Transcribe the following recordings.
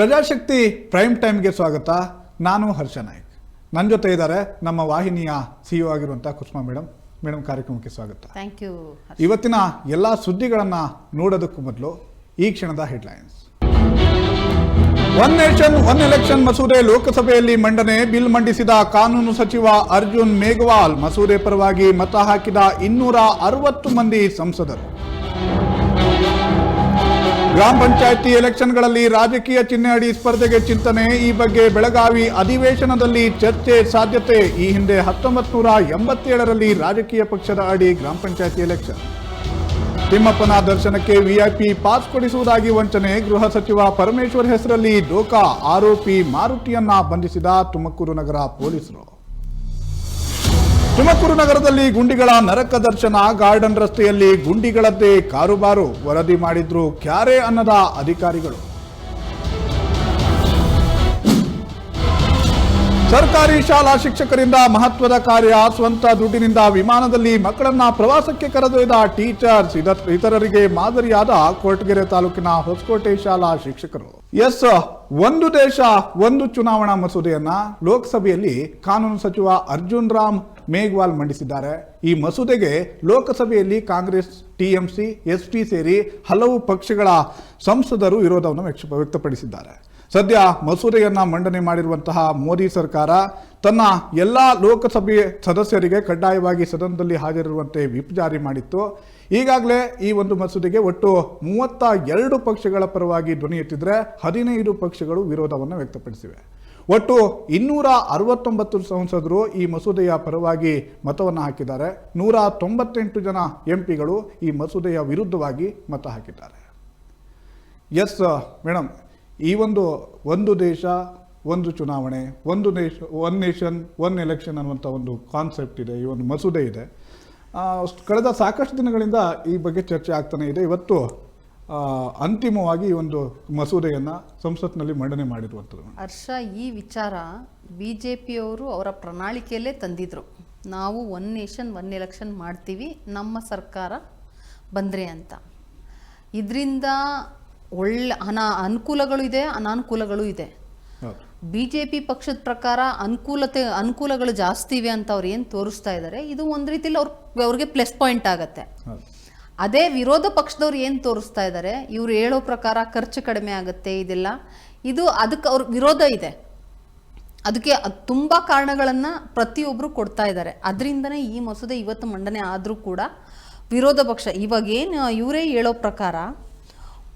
ಪ್ರಜಾಶಕ್ತಿ prime ಟೈಮ್ಗೆ ಸ್ವಾಗತ. ನಾನು ಹರ್ಷ ನಾಯ್ಕ್. ನನ್ನ ಜೊತೆ ಇದ್ದಾರೆ ನಮ್ಮ ವಾಹಿನಿಯ ಸಿಇಒ ಆಗಿರುವಂಥ ಕುಸುಮಾ ಮೇಡಮ್ ಮೇಡಮ್ ಕಾರ್ಯಕ್ರಮಕ್ಕೆ ಸ್ವಾಗತ. ಥ್ಯಾಂಕ್ ಯು ಇವತ್ತಿನ ಎಲ್ಲ ಸುದ್ದಿಗಳನ್ನು ನೋಡೋದಕ್ಕೂ ಮೊದಲು ಈ ಕ್ಷಣದ headlines. One nation one election ಮಸೂದೆ ಲೋಕಸಭೆಯಲ್ಲಿ ಮಂಡನೆ ಬಿಲ್ ಮಂಡಿಸಿದ ಕಾನೂನು ಸಚಿವ ಅರ್ಜುನ್ ಮೇಘವಾಲ್ ಮಸೂದೆ ಪರವಾಗಿ ಮತ ಹಾಕಿದ ಇನ್ನೂರ ಅರವತ್ತು ಮಂದಿ ಸಂಸದರು. ಗ್ರಾಮ ಪಂಚಾಯಿತಿ ಎಲೆಕ್ಷನ್ಗಳಲ್ಲಿ ರಾಜಕೀಯ ಚಿಹ್ನೆ ಅಡಿ ಸ್ಪರ್ಧೆಗೆ ಚಿಂತನೆ, ಈ ಬಗ್ಗೆ ಬೆಳಗಾವಿ ಅಧಿವೇಶನದಲ್ಲಿ ಚರ್ಚೆ ಸಾಧ್ಯತೆ. ಈ ಹಿಂದೆ ಹತ್ತೊಂಬತ್ತು ನೂರ ಎಂಬತ್ತೇಳರಲ್ಲಿ ರಾಜಕೀಯ ಪಕ್ಷದ ಅಡಿ ಗ್ರಾಮ ಪಂಚಾಯತಿ ಎಲೆಕ್ಷನ್. ತಿಮ್ಮಪ್ಪನ ದರ್ಶನಕ್ಕೆ ವಿಐಪಿ ಪಾಸ್ ಕೊಡಿಸುವುದಾಗಿ ವಂಚನೆ, ಗೃಹ ಸಚಿವ ಪರಮೇಶ್ವರ್ ಹೆಸರಲ್ಲಿ ಡೋಕಾ ಆರೋಪಿ ಮಾರುತಿಯನ್ನ ಬಂಧಿಸಿದ ತುಮಕೂರು ನಗರ ಪೊಲೀಸರು. ತುಮಕೂರು ನಗರದಲ್ಲಿ ಗುಂಡಿಗಳ ನರಕ ದರ್ಶನ ಗಾರ್ಡನ್ ರಸ್ತೆಯಲ್ಲಿ ಗುಂಡಿಗಳದ್ದೇ ಕಾರುಬಾರು ವರದಿ ಮಾಡಿದ್ರು ಕ್ಯಾರೆ ಅನ್ನದ ಅಧಿಕಾರಿಗಳು. ಸರ್ಕಾರಿ ಶಾಲಾ ಶಿಕ್ಷಕರಿಂದ ಮಹತ್ವದ ಕಾರ್ಯ ಸ್ವಂತ ದುಡ್ಡಿನಿಂದ ವಿಮಾನದಲ್ಲಿ ಮಕ್ಕಳನ್ನ ಪ್ರವಾಸಕ್ಕೆ ಕರೆದೊಯ್ದ ಟೀಚರ್ಸ್ ಇತರರಿಗೆ ಮಾದರಿಯಾದ ಕೊರಟಗೆರೆ ತಾಲೂಕಿನ ಹೊಸಕೋಟೆ ಶಾಲಾ ಶಿಕ್ಷಕರು. ಎಸ್, ಒಂದು ದೇಶ, ಒಂದು ಚುನಾವಣಾ ಮಸೂದೆಯನ್ನ ಲೋಕಸಭೆಯಲ್ಲಿ ಕಾನೂನು ಸಚಿವ ಅರ್ಜುನ್ ರಾಮ್ ಮೇಘ್ವಾಲ್ ಮಂಡಿಸಿದ್ದಾರೆ. ಈ ಮಸೂದೆಗೆ ಲೋಕಸಭೆಯಲ್ಲಿ ಕಾಂಗ್ರೆಸ್, ಟಿಎಂಸಿ, ಎಸ್ಟಿ ಸೇರಿ ಹಲವು ಪಕ್ಷಗಳ ಸಂಸದರು ವಿರೋಧವನ್ನು ವ್ಯಕ್ತ- ವ್ಯಕ್ತಪಡಿಸಿದ್ದಾರೆ. ಸದ್ಯ ಮಸೂದೆಯನ್ನು ಮಂಡನೆ ಮಾಡಿರುವಂತಹ ಮೋದಿ ಸರ್ಕಾರ ತನ್ನ ಎಲ್ಲ ಲೋಕಸಭೆ ಸದಸ್ಯರಿಗೆ ಕಡ್ಡಾಯವಾಗಿ ಸದನದಲ್ಲಿ ಹಾಜರಿರುವಂತೆ ವಿಪ್ ಜಾರಿ ಮಾಡಿತ್ತು. ಈಗಾಗಲೇ ಈ ಒಂದು ಮಸೂದೆಗೆ ಒಟ್ಟು ಮೂವತ್ತ ಎರಡು ಪಕ್ಷಗಳ ಪರವಾಗಿ ಧ್ವನಿ ಹದಿನೈದು ಪಕ್ಷಗಳು ವಿರೋಧವನ್ನು ವ್ಯಕ್ತಪಡಿಸಿವೆ. ಒಟ್ಟು ಇನ್ನೂರ ಅರವತ್ತೊಂಬತ್ತು ಸಂಸದರು ಈ ಮಸೂದೆಯ ಪರವಾಗಿ ಮತವನ್ನು ಹಾಕಿದ್ದಾರೆ. ನೂರ ತೊಂಬತ್ತೆಂಟು ಜನ ಎಂಪಿಗಳು ಈ ಮಸೂದೆಯ ವಿರುದ್ಧವಾಗಿ ಮತ ಹಾಕಿದ್ದಾರೆ. ಎಸ್ ಮೇಡಮ್ ಈ ಒಂದು ಒಂದು ದೇಶ, ಒಂದು ಚುನಾವಣೆ, ಒಂದು ದೇಶ, ಒನ್ ನೇಷನ್, ಒನ್ ಎಲೆಕ್ಷನ್ ಅನ್ನುವಂಥ ಒಂದು ಕಾನ್ಸೆಪ್ಟ್ ಇದೆ, ಈ ಒಂದು ಮಸೂದೆ ಇದೆ. ಕಳೆದ ಸಾಕಷ್ಟು ದಿನಗಳಿಂದ ಈ ಬಗ್ಗೆ ಚರ್ಚೆ ಆಗ್ತಾನೆ ಇದೆ. ಇವತ್ತು ಅಂತಿಮವಾಗಿ ಈ ಒಂದು ಮಸೂದೆಯನ್ನು ಸಂಸತ್ನಲ್ಲಿ ಮಂಡನೆ ಮಾಡಿರುವಂಥದ್ದು. ಹರ್ಷ ಈ ವಿಚಾರ ಬಿ ಜೆ ಪಿಯವರು ಅವರ ಪ್ರಣಾಳಿಕೆಯಲ್ಲೇ ತಂದಿದ್ರು. ನಾವು ಒನ್ ನೇಷನ್ ಒನ್ ಎಲೆಕ್ಷನ್ ಮಾಡ್ತೀವಿ ನಮ್ಮ ಸರ್ಕಾರ ಬಂದರೆ ಅಂತ. ಇದರಿಂದ ಒಳ್ಳೆ ಅನಾ ಅನುಕೂಲಗಳು ಇದೆ ಅನಾನುಕೂಲಗಳು ಇದೆ. ಬಿ ಜೆ ಪಿ ಪಕ್ಷದ ಪ್ರಕಾರ ಅನುಕೂಲತೆ ಅನುಕೂಲಗಳು ಜಾಸ್ತಿ ಇವೆ ಅಂತ ಅವ್ರು ಏನು ತೋರಿಸ್ತಾ ಇದ್ದಾರೆ ಇದು ಒಂದು ರೀತಿಯಲ್ಲಿ ಅವ್ರ ಅವ್ರಿಗೆ ಪ್ಲಸ್ ಪಾಯಿಂಟ್ ಆಗತ್ತೆ. ಅದೇ ವಿರೋಧ ಪಕ್ಷದವ್ರು ಏನು ತೋರಿಸ್ತಾ ಇದ್ದಾರೆ ಇವ್ರು ಹೇಳೋ ಪ್ರಕಾರ ಖರ್ಚು ಕಡಿಮೆ ಆಗುತ್ತೆ ಇದೆಲ್ಲ. ಇದು ಅದಕ್ಕೆ ಅವ್ರ ವಿರೋಧ ಇದೆ. ಅದಕ್ಕೆ ಅದ್ ತುಂಬಾ ಕಾರಣಗಳನ್ನ ಪ್ರತಿಯೊಬ್ಬರು ಕೊಡ್ತಾ ಇದ್ದಾರೆ ಅದರಿಂದನೇ ಈ ಮಸೂದೆ ಇವತ್ತು ಮಂಡನೆ ಆದರೂ ಕೂಡ ವಿರೋಧ ಪಕ್ಷ ಇವಾಗೇನು ಇವರೇ ಹೇಳೋ ಪ್ರಕಾರ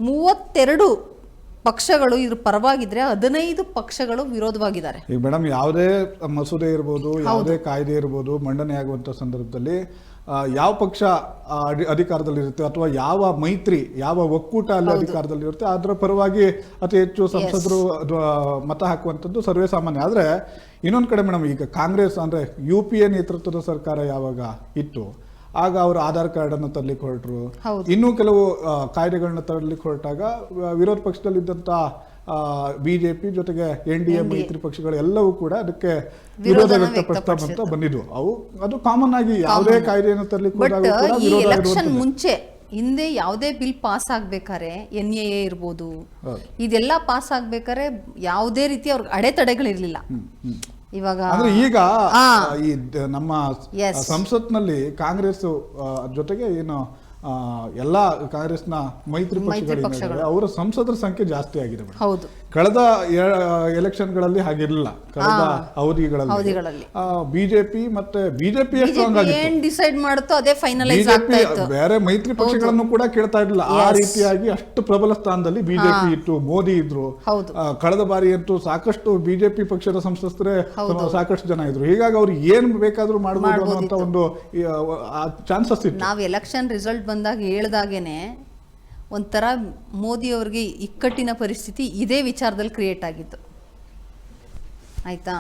ಮೂವತ್ತೆರಡು ಪಕ್ಷಗಳು ಇದ್ರ ಪರವಾಗಿದ್ರೆ ಹದಿನೈದು ಪಕ್ಷಗಳು ವಿರೋಧವಾಗಿದ್ದಾರೆ. ಈಗ ಮೇಡಮ್ ಯಾವುದೇ ಮಸೂದೆ ಇರ್ಬೋದು ಯಾವುದೇ ಕಾಯ್ದೆ ಇರ್ಬೋದು ಮಂಡನೆ ಆಗುವಂಥ ಸಂದರ್ಭದಲ್ಲಿ ಯಾವ ಪಕ್ಷ ಅಧಿಕಾರದಲ್ಲಿರುತ್ತೆ ಅಥವಾ ಯಾವ ಮೈತ್ರಿ ಯಾವ ಒಕ್ಕೂಟ ಅಲ್ಲಿ ಅಧಿಕಾರದಲ್ಲಿರುತ್ತೆ ಅದರ ಪರವಾಗಿ ಅತಿ ಹೆಚ್ಚು ಸಂಸದರು ಮತ ಹಾಕುವಂಥದ್ದು ಸರ್ವೇ ಸಾಮಾನ್ಯ. ಆದರೆ ಇನ್ನೊಂದು ಕಡೆ ಮೇಡಮ್ ಈಗ ಕಾಂಗ್ರೆಸ್ ಅಂದರೆ ಯು ಪಿ ಎ ನೇತೃತ್ವದ ಸರ್ಕಾರ ಯಾವಾಗ ಇತ್ತು ಆಗ ಅವರು ಆಧಾರ್ ಕಾರ್ಡ್ ಅನ್ನು ತರಲಿಕ್ಕೆ ಹೊರಟರು ಇನ್ನೂ ಕೆಲವು ಕಾಯ್ದೆಗಳನ್ನ ತರಲಿಕ್ಕೆ ಹೊರಟಾಗ ವಿರೋಧ ಪಕ್ಷದಲ್ಲಿದ್ದಂಥ ಬಿಜೆಪಿ ಜೊತೆಗೆ ಎನ್ ಡಿ ಎ ಮೈತ್ರಿ ಪಕ್ಷಗಳು ಎಲ್ಲವೂ ಕೂಡ ಅದಕ್ಕೆ ವಿರೋಧ ವ್ಯಕ್ತಪಡಿಸ್ತಾ ಬಂತ ಬಂದಿದ್ವು ಅವು ಅದು ಕಾಮನ್ ಆಗಿ ಯಾವುದೇ ಕಾಯ್ದೆಯನ್ನು ತರಲಿಕ್ಕೆ ಮುಂಚೆ ಹಿಂದೆ ಯಾವುದೇ ಬಿಲ್ ಪಾಸ್ ಆಗ್ಬೇಕಾರೆ ಎನ್ ಎ ಎ ಇರ್ಬೋದು. ಇದೆಲ್ಲ ಪಾಸ್ ಆಗ್ಬೇಕಾರೆ ಯಾವುದೇ ರೀತಿ ಅವ್ರಿಗೆ ಅಡೆತಡೆಗಳಿರ್ಲಿಲ್ಲ. ಇವಾಗ ಅಂದ್ರೆ ಈಗ. ಈ ನಮ್ಮ. ಸಂಸತ್ನಲ್ಲಿ ಕಾಂಗ್ರೆಸ್ ಜೊತೆಗೆ ಏನು ಎಲ್ಲಾ ಕಾಂಗ್ರೆಸ್ನ ಮೈತ್ರಿ ಪಕ್ಷಗಳಿದ್ದಾರೆ ಅವರ ಸಂಸದರ ಸಂಖ್ಯೆ ಜಾಸ್ತಿ ಆಗಿದೆ ಮೇಡಮ್. ಹೌದು. ಕಳೆದ ಎಲೆಕ್ಷನ್ಗಳಲ್ಲಿ ಹಾಗಿರಲಿಲ್ಲ. ಕಳೆದ ಅವಧಿಗಳಲ್ಲಿ. ಬಿಜೆಪಿ ಮತ್ತೆ ಬಿಜೆಪಿ ಏನ್ ಡಿಸೈಡ್ ಮಾಡುತ್ತೋ ಅದೇ ಫೈನಲೈಸ್ ಆಗ್ತಾ ಇತ್ತು. ಬೇರೆ ಮೈತ್ರಿ ಪಕ್ಷಗಳನ್ನು ಕೂಡ ಕೇಳ್ತಾ ಇರಲಿಲ್ಲ. ಆ ರೀತಿಯಾಗಿ ಅಷ್ಟು ಪ್ರಬಲ ಸ್ಥಾನದಲ್ಲಿ ಬಿಜೆಪಿ ಇತ್ತು ಮೋದಿ ಇದ್ರು. ಕಳೆದ ಬಾರಿ ಅಂತೂ ಸಾಕಷ್ಟು ಬಿಜೆಪಿ ಪಕ್ಷದ ಸಂಸದರೇ ಸಾಕಷ್ಟು ಜನ ಇದ್ರು. ಹೀಗಾಗಿ ಅವ್ರು ಏನ್ ಬೇಕಾದ್ರೂ ಮಾಡಬಹುದು ಅನ್ನುವಂತ ಒಂದು ಚಾನ್ಸಸ್ ಇತ್ತು. ನಾವು ಎಲೆಕ್ಷನ್ ರಿಸಲ್ಟ್ ಬಂದಾಗ ಹೇಳ್ದಾಗೇನೆ ಒಂಥರ ಮೋದಿ ಅವ್ರಿಗೆ ಇಕ್ಕಟ್ಟಿನ ಪರಿಸ್ಥಿತಿ ಇದೇ ವಿಚಾರದಲ್ಲಿ ಕ್ರಿಯೇಟ್ ಆಗಿತ್ತು. ಆಯಿತಾ?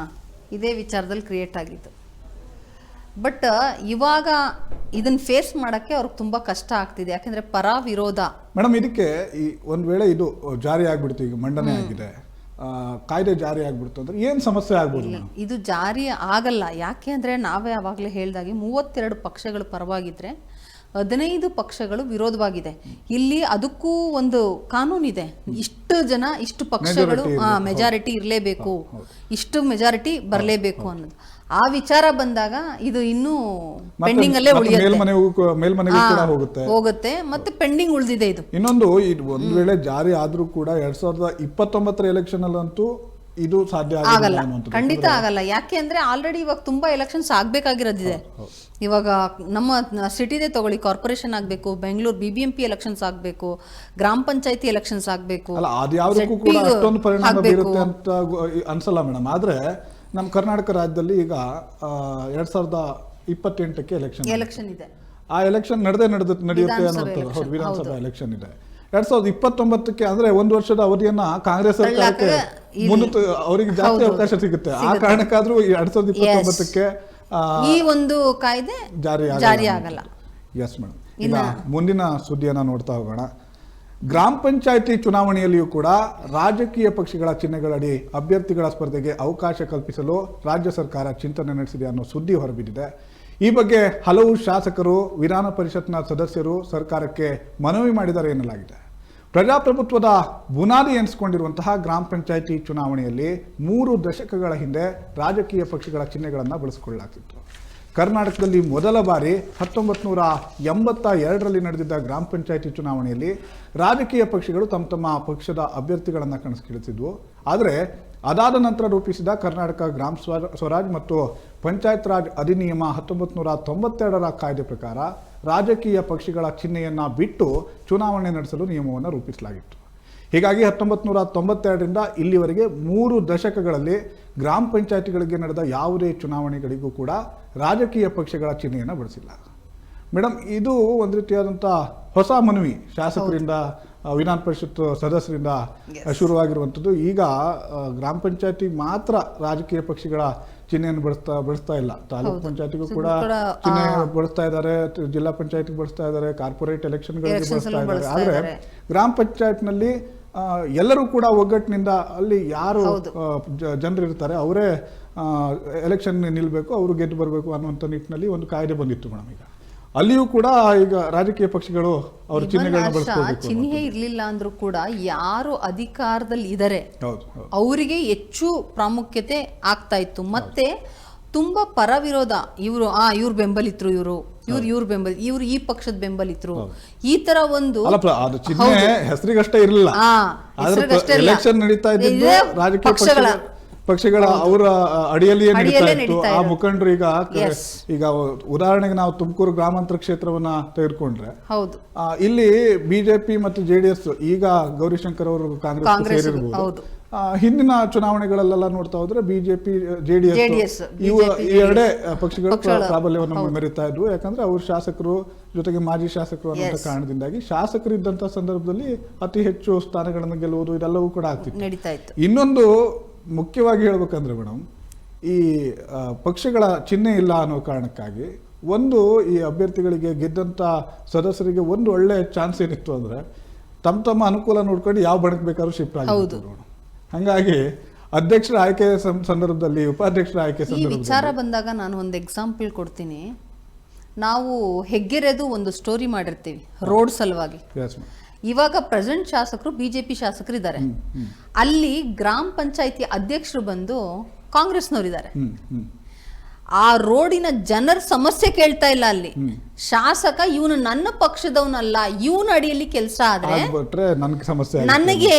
ಇದೇ ವಿಚಾರದಲ್ಲಿ ಕ್ರಿಯೇಟ್ ಆಗಿತ್ತು. ಬಟ್ ಇವಾಗ ಇದನ್ನ ಫೇಸ್ ಮಾಡೋಕ್ಕೆ ಅವ್ರಿಗೆ ತುಂಬ ಕಷ್ಟ ಆಗ್ತಿದೆ. ಯಾಕೆಂದರೆ ಪರ ವಿರೋಧ ಮೇಡಮ್ ಇದಕ್ಕೆ ಈ ಒಂದು ವೇಳೆ ಇದು ಜಾರಿ ಆಗ್ಬಿಡ್ತು ಈಗ ಮಂಡನೆ ಆಗಿದೆ. ಕಾಯ್ದೆ ಜಾರಿ ಆಗ್ಬಿಡ್ತು ಅಂದ್ರೆ ಏನು ಸಮಸ್ಯೆ ಆಗ್ಬೋದು ಇದು ಜಾರಿ ಆಗಲ್ಲ. ಯಾಕೆ ಅಂದರೆ ನಾವೇ ಆವಾಗಲೇ ಹೇಳ್ದಾಗೆ ಮೂವತ್ತೆರಡು ಪಕ್ಷಗಳು ಪರವಾಗಿದ್ರೆ ಹದಿನೈದು ಪಕ್ಷಗಳು ವಿರೋಧವಾಗಿದೆ. ಇಲ್ಲಿ ಅದಕ್ಕೂ ಒಂದು ಕಾನೂನಿದೆ ಇಷ್ಟು ಜನ ಇಷ್ಟು ಪಕ್ಷಗಳು ಮೆಜಾರಿಟಿ ಇರಲೇಬೇಕು. ಇಷ್ಟು ಮೆಜಾರಿಟಿ ಬರಲೇಬೇಕು ಅನ್ನೋದು. ಆ ವಿಚಾರ ಬಂದಾಗ ಇದು ಇನ್ನೂ ಪೆಂಡಿಂಗ್ ಅಲ್ಲೇ ಉಳಿಯುತ್ತೆ. ಹೋಗುತ್ತೆ. ಹೋಗುತ್ತೆ. ಮತ್ತೆ ಪೆಂಡಿಂಗ್ ಉಳಿದಿದೆ ಇದು. ಇನ್ನೊಂದು ಇದು ಒಂದ್ ವೇಳೆ ಜಾರಿ ಆದ್ರೂ ಕೂಡ ಎರಡ್ ಸಾವಿರದ ಇಪ್ಪತ್ತೊಂಬತ್ತರ ಎಲೆಕ್ಷನ್ ಅಲ್ಲಂತೂ ಇದು ಸಾಧ್ಯ ಆಗಲ್ಲ. ಖಂಡಿತ ಆಗಲ್ಲ. ಯಾಕೆ ಅಂದ್ರೆ ಆಲ್ರೆಡಿ ಇವಾಗ ತುಂಬಾ ಎಲೆಕ್ಷನ್ಸ್ ಆಗ್ಬೇಕಾಗಿರೋದಿದೆ. ಇವಾಗ ನಮ್ಮ ಸಿಟಿದೇ ತಗೊಳ್ಳಿ ಕಾರ್ಪೊರೇಷನ್ ಆಗಬೇಕು Bengaluru B B M P elections ಆಗಬೇಕು ಗ್ರಾಮ ಪಂಚಾಯತಿ ಎಲೆಕ್ಷನ್ಸ್ ಆಗಬೇಕು ಅಷ್ಟೊಂದು ಪರಿಣಾಮ ಬೀರುತ್ತೆ ಅಂತ ಅನ್ಸಲ್ಲ ಮೇಡಮ್. ಆದ್ರೆ ನಮ್ಮ ಕರ್ನಾಟಕ ರಾಜ್ಯದಲ್ಲಿ ಈಗ ಎರಡ್ ಸಾವಿರದ ಇಪ್ಪತ್ತೆಂಟಕ್ಕೆ ಎಲೆಕ್ಷನ್ ಎಲೆಕ್ಷನ್ ಇದೆ. ಆ ಎಲೆಕ್ಷನ್ ನಡೆದೇ ನಡೆದ ನಡೆಯುತ್ತೆ ಅನ್ನೋದು ವಿಧಾನಸಭಾ ಎಲೆಕ್ಷನ್ ಇದೆ. ಎರಡ್ ಸಾವಿರದ ಇಪ್ಪತ್ತೊಂಬತ್ತಕ್ಕೆ ಅಂದ್ರೆ ಒಂದ್ ವರ್ಷದ ಅವಧಿಯನ್ನ ಕಾಂಗ್ರೆಸ್ ಸರ್ಕಾರಕ್ಕೆ ಮುಂದೆ ಅವರಿಗೆ ಜಾಸ್ತಿ ಅವಕಾಶ ಸಿಗುತ್ತೆ. ಆ ಕಾರಣಕ್ಕಾದ್ರೂ ಎರಡ್ ಸಾವಿರದ ಇಪ್ಪತ್ತೊಂಬತ್ತಕ್ಕೆ ಈ ಒಂದು ಕಾಯ್ದೆ ಜಾರಿ ಜಾರಿ ಆಗಲ್ಲ. ಎಸ್ ಮೇಡಮ್ ಈಗ ಮುಂದಿನ ಸುದ್ದಿಯನ್ನ ನೋಡ್ತಾ ಹೋಗೋಣ. ಗ್ರಾಮ ಪಂಚಾಯತಿ ಚುನಾವಣೆಯಲ್ಲಿಯೂ ಕೂಡ ರಾಜಕೀಯ ಪಕ್ಷಗಳ ಚಿಹ್ನೆಗಳಡಿ ಅಭ್ಯರ್ಥಿಗಳ ಸ್ಪರ್ಧೆಗೆ ಅವಕಾಶ ಕಲ್ಪಿಸಲು ರಾಜ್ಯ ಸರ್ಕಾರ ಚಿಂತನೆ ನಡೆಸಿದೆ ಅನ್ನೋ ಸುದ್ದಿ ಹೊರಬಿದ್ದಿದೆ. ಈ ಬಗ್ಗೆ ಹಲವು ಶಾಸಕರು ವಿಧಾನ ಪರಿಷತ್ನ ಸದಸ್ಯರು ಸರ್ಕಾರಕ್ಕೆ ಮನವಿ ಮಾಡಿದ್ದಾರೆ ಎನ್ನಲಾಗಿದೆ. ಪ್ರಜಾಪ್ರಭುತ್ವದ ಬುನಾದಿ ಎನಿಸಿಕೊಂಡಿರುವಂತಹ ಗ್ರಾಮ ಪಂಚಾಯಿತಿ ಚುನಾವಣೆಯಲ್ಲಿ ಮೂರು ದಶಕಗಳ ಹಿಂದೆ ರಾಜಕೀಯ ಪಕ್ಷಗಳ ಚಿಹ್ನೆಗಳನ್ನು ಬಳಸಿಕೊಳ್ಳಲಾಗ್ತಿತ್ತು. ಕರ್ನಾಟಕದಲ್ಲಿ ಮೊದಲ ಬಾರಿ ಹತ್ತೊಂಬತ್ತು ನೂರ ಎಂಬತ್ತ ಎರಡರಲ್ಲಿ ನಡೆದಿದ್ದ ಗ್ರಾಮ ಪಂಚಾಯಿತಿ ಚುನಾವಣೆಯಲ್ಲಿ ರಾಜಕೀಯ ಪಕ್ಷಗಳು ತಮ್ಮ ತಮ್ಮ ಪಕ್ಷದ ಅಭ್ಯರ್ಥಿಗಳನ್ನು ಕಣಸ್ಕಿಳಿಸಿದ್ವು. ಆದರೆ ಅದಾದ ನಂತರ ರೂಪಿಸಿದ ಕರ್ನಾಟಕ ಗ್ರಾಮ ಸ್ವರಾಜ್ ಮತ್ತು ಪಂಚಾಯತ್ ರಾಜ್ ಅಧಿನಿಯಮ ಹತ್ತೊಂಬತ್ತು ನೂರ ತೊಂಬತ್ತೆರಡರ ಕಾಯ್ದೆ ಪ್ರಕಾರ ರಾಜಕೀಯ ಪಕ್ಷಗಳ ಚಿಹ್ನೆಯನ್ನು ಬಿಟ್ಟು ಚುನಾವಣೆ ನಡೆಸಲು ನಿಯಮವನ್ನು ರೂಪಿಸಲಾಗಿತ್ತು. ಹೀಗಾಗಿ ಹತ್ತೊಂಬತ್ತು ನೂರ ತೊಂಬತ್ತೆರಡರಿಂದ ಇಲ್ಲಿವರೆಗೆ ಮೂರು ದಶಕಗಳಲ್ಲಿ ಗ್ರಾಮ ಪಂಚಾಯತಿಗಳಿಗೆ ನಡೆದ ಯಾವುದೇ ಚುನಾವಣೆಗಳಿಗೂ ಕೂಡ ರಾಜಕೀಯ ಪಕ್ಷಗಳ ಚಿಹ್ನೆಯನ್ನು ಬಳಸಿಲ್ಲ ಮೇಡಮ್ ಇದು ಒಂದು ರೀತಿಯಾದಂಥ ಹೊಸ ಮನವಿ ಶಾಸಕರಿಂದ ವಿಧಾನ ಪರಿಷತ್ ಸದಸ್ಯರಿಂದ ಶುರುವಾಗಿರುವಂಥದ್ದು. ಈಗ ಗ್ರಾಮ ಪಂಚಾಯತಿ ಮಾತ್ರ ರಾಜಕೀಯ ಪಕ್ಷಗಳ ಚಿಹ್ನೆಯನ್ನು ಬಳಸ್ತಾ ಬಳಸ್ತಾ ಇಲ್ಲ. ತಾಲೂಕು ಪಂಚಾಯತಿಗೂ ಕೂಡ ಚಿಹ್ನೆ ಬಳಸ್ತಾ ಇದ್ದಾರೆ ಜಿಲ್ಲಾ ಪಂಚಾಯತ್ಗೆ ಬಳಸ್ತಾ ಇದ್ದಾರೆ ಕಾರ್ಪೊರೇಟ್ ಎಲೆಕ್ಷನ್ಗಳಿಗೆ ಬಳಸ್ತಾ ಇದ್ದಾರೆ. ಆದ್ರೆ ಗ್ರಾಮ ಪಂಚಾಯತ್ನಲ್ಲಿ ಎಲ್ಲರೂ ಕೂಡ ಒಗ್ಗಟ್ಟಿನಿಂದ ಅಲ್ಲಿ ಯಾರು ಜನರಿರ್ತಾರೆ ಜನರು ಇರ್ತಾರೆ ಅವರೇ ಎಲೆಕ್ಷನ್ ನಿಲ್ಬೇಕು ಅವರು ಗೆದ್ದು ಬರಬೇಕು ಅನ್ನುವಂಥ ನಿಟ್ಟಿನಲ್ಲಿ ಒಂದು ಕಾಯ್ದೆ ಬಂದಿತ್ತು ಮೇಡಮ್ ಈಗ. ಅಲ್ಲಿಯೂ ಕೂಡ ಈಗ ರಾಜಕೀಯ ಪಕ್ಷಗಳು ಅವ್ರ ಚಿಹ್ನೆಗಳನ್ನು ಬಳಸ್ಕೋಬೇಕು ಚಿಹ್ನೆ ಇರಲಿಲ್ಲ ಅಂದ್ರೂ ಕೂಡ ಯಾರು ಅಧಿಕಾರದಲ್ಲಿ ಇದ್ದಾರೆ ಅವರಿಗೆ ಹೆಚ್ಚು ಪ್ರಾಮುಖ್ಯತೆ ಆಗ್ತಾ ಇತ್ತು. ಮತ್ತೆ ತುಂಬಾ ಪರ ವಿರೋಧ ಇವರು ಆ ಇವ್ರ ಬೆಂಬಲಿತರು ಇವರು ಇವ್ರು ಇವ್ರ ಬೆಂಬಲ ಇವ್ರು ಈ ಪಕ್ಷದ ಬೆಂಬಲಿತರು. ಈ ತರ ಒಂದು ಹೆಸರಿಗಷ್ಟೇ ಇರಲಿಲ್ಲ. ಎಲೆಕ್ಷನ್ ನಡೀತಾ ರಾಜಕೀಯ ಪಕ್ಷಗಳ. ಅವರ ಅಡಿಯಲ್ಲಿಯೇ ನಡೀತಾ ಇತ್ತು. ಆ. ಮುಖಂಡರು ಈಗ ಈಗ ಉದಾಹರಣೆಗೆ ನಾವು ತುಮಕೂರು ಗ್ರಾಮಾಂತರ ಕ್ಷೇತ್ರವನ್ನ ತೆಗೆದುಕೊಂಡ್ರೆ ಇಲ್ಲಿ ಬಿಜೆಪಿ ಮತ್ತು ಜೆಡಿಎಸ್ ಈಗ ಗೌರಿಶಂಕರ್ ಅವರು ಕಾಂಗ್ರೆಸ್ ಸೇರಿರಬಹುದು ಹಿಂದಿನ ಚುನಾವಣೆಗಳಲ್ಲೆಲ್ಲ ನೋಡ್ತಾ ಹೋದ್ರೆ ಬಿಜೆಪಿ ಜೆಡಿಎಸ್ ಇವು ಎರಡೇ ಪಕ್ಷಗಳು ಪಕ್ಷಗಳ- ಪ್ರಾಬಲ್ಯವನ್ನು ಮೆರಿತಾ ಇದ್ವು. ಯಾಕಂದ್ರೆ ಅವ್ರ ಶಾಸಕರು ಜೊತೆಗೆ ಮಾಜಿ ಶಾಸಕರು ಅನ್ನೋ ಕಾರಣದಿಂದಾಗಿ ಶಾಸಕರು ಇದ್ದಂತ ಸಂದರ್ಭದಲ್ಲಿ ಅತಿ ಹೆಚ್ಚು ಸ್ಥಾನಗಳನ್ನು ಗೆಲ್ಲುವುದು ಇದೆಲ್ಲವೂ ಕೂಡ ಆಗ್ತಿತ್ತು. ಇನ್ನೊಂದು ಮುಖ್ಯವಾಗಿ ಹೇಳ್ಬೇಕಂದ್ರೆ ಮೇಡಮ್ ಈ ಪಕ್ಷಗಳ ಚಿಹ್ನೆ ಇಲ್ಲ ಅನ್ನೋ ಕಾರಣಕ್ಕಾಗಿ ಒಂದು ಈ ಅಭ್ಯರ್ಥಿಗಳಿಗೆ ಗೆದ್ದಂಥ ಸದಸ್ಯರಿಗೆ ಒಂದು ಒಳ್ಳೆ ಚಾನ್ಸ್ ಏನಿತ್ತು ಅಂದರೆ ತಮ್ಮ ತಮ್ಮ ಅನುಕೂಲ ನೋಡ್ಕೊಂಡು ಯಾವ ಬಣಕ್ಕೆ ಬೇಕಾದ್ರೂ ಶಿಫ್ಟ್ ಹೌದು. ಹಾಗಾಗಿ ಅಧ್ಯಕ್ಷರ ಆಯ್ಕೆ ಸಂದರ್ಭದಲ್ಲಿ ಉಪಾಧ್ಯಕ್ಷರ ಆಯ್ಕೆ ಈ ಸಂದರ್ಭದಲ್ಲಿ ವಿಚಾರ ಬಂದಾಗ ನಾನು ಒಂದು ಎಕ್ಸಾಂಪಲ್ ಕೊಡ್ತೀನಿ ನಾವು ಹೆಗ್ಗೆರೆದು ಒಂದು ಸ್ಟೋರಿ ಮಾಡಿರ್ತೀವಿ ರೋಡ್ ಸಲುವಾಗಿ. ಇವಾಗ ಪ್ರೆಸೆಂಟ್ ಶಾಸಕರು ಬಿಜೆಪಿ ಶಾಸಕರು ಇದ್ದಾರೆ ಅಲ್ಲಿ ಗ್ರಾಮ ಪಂಚಾಯತಿ ಅಧ್ಯಕ್ಷರು ಬಂದು ಕಾಂಗ್ರೆಸ್ನವರಿದ್ದಾರೆ. ಆ ರೋಡಿನ ಜನರ ಸಮಸ್ಯೆ ಕೇಳ್ತಾ ಇಲ್ಲ ಅಲ್ಲಿ. ಶಾಸಕ ಇವನು ನನ್ನ ಪಕ್ಷದವನಲ್ಲ ಇವನ ಅಡಿಯಲ್ಲಿ ಕೆಲಸ ಆದ್ರೆ ನನಗೆ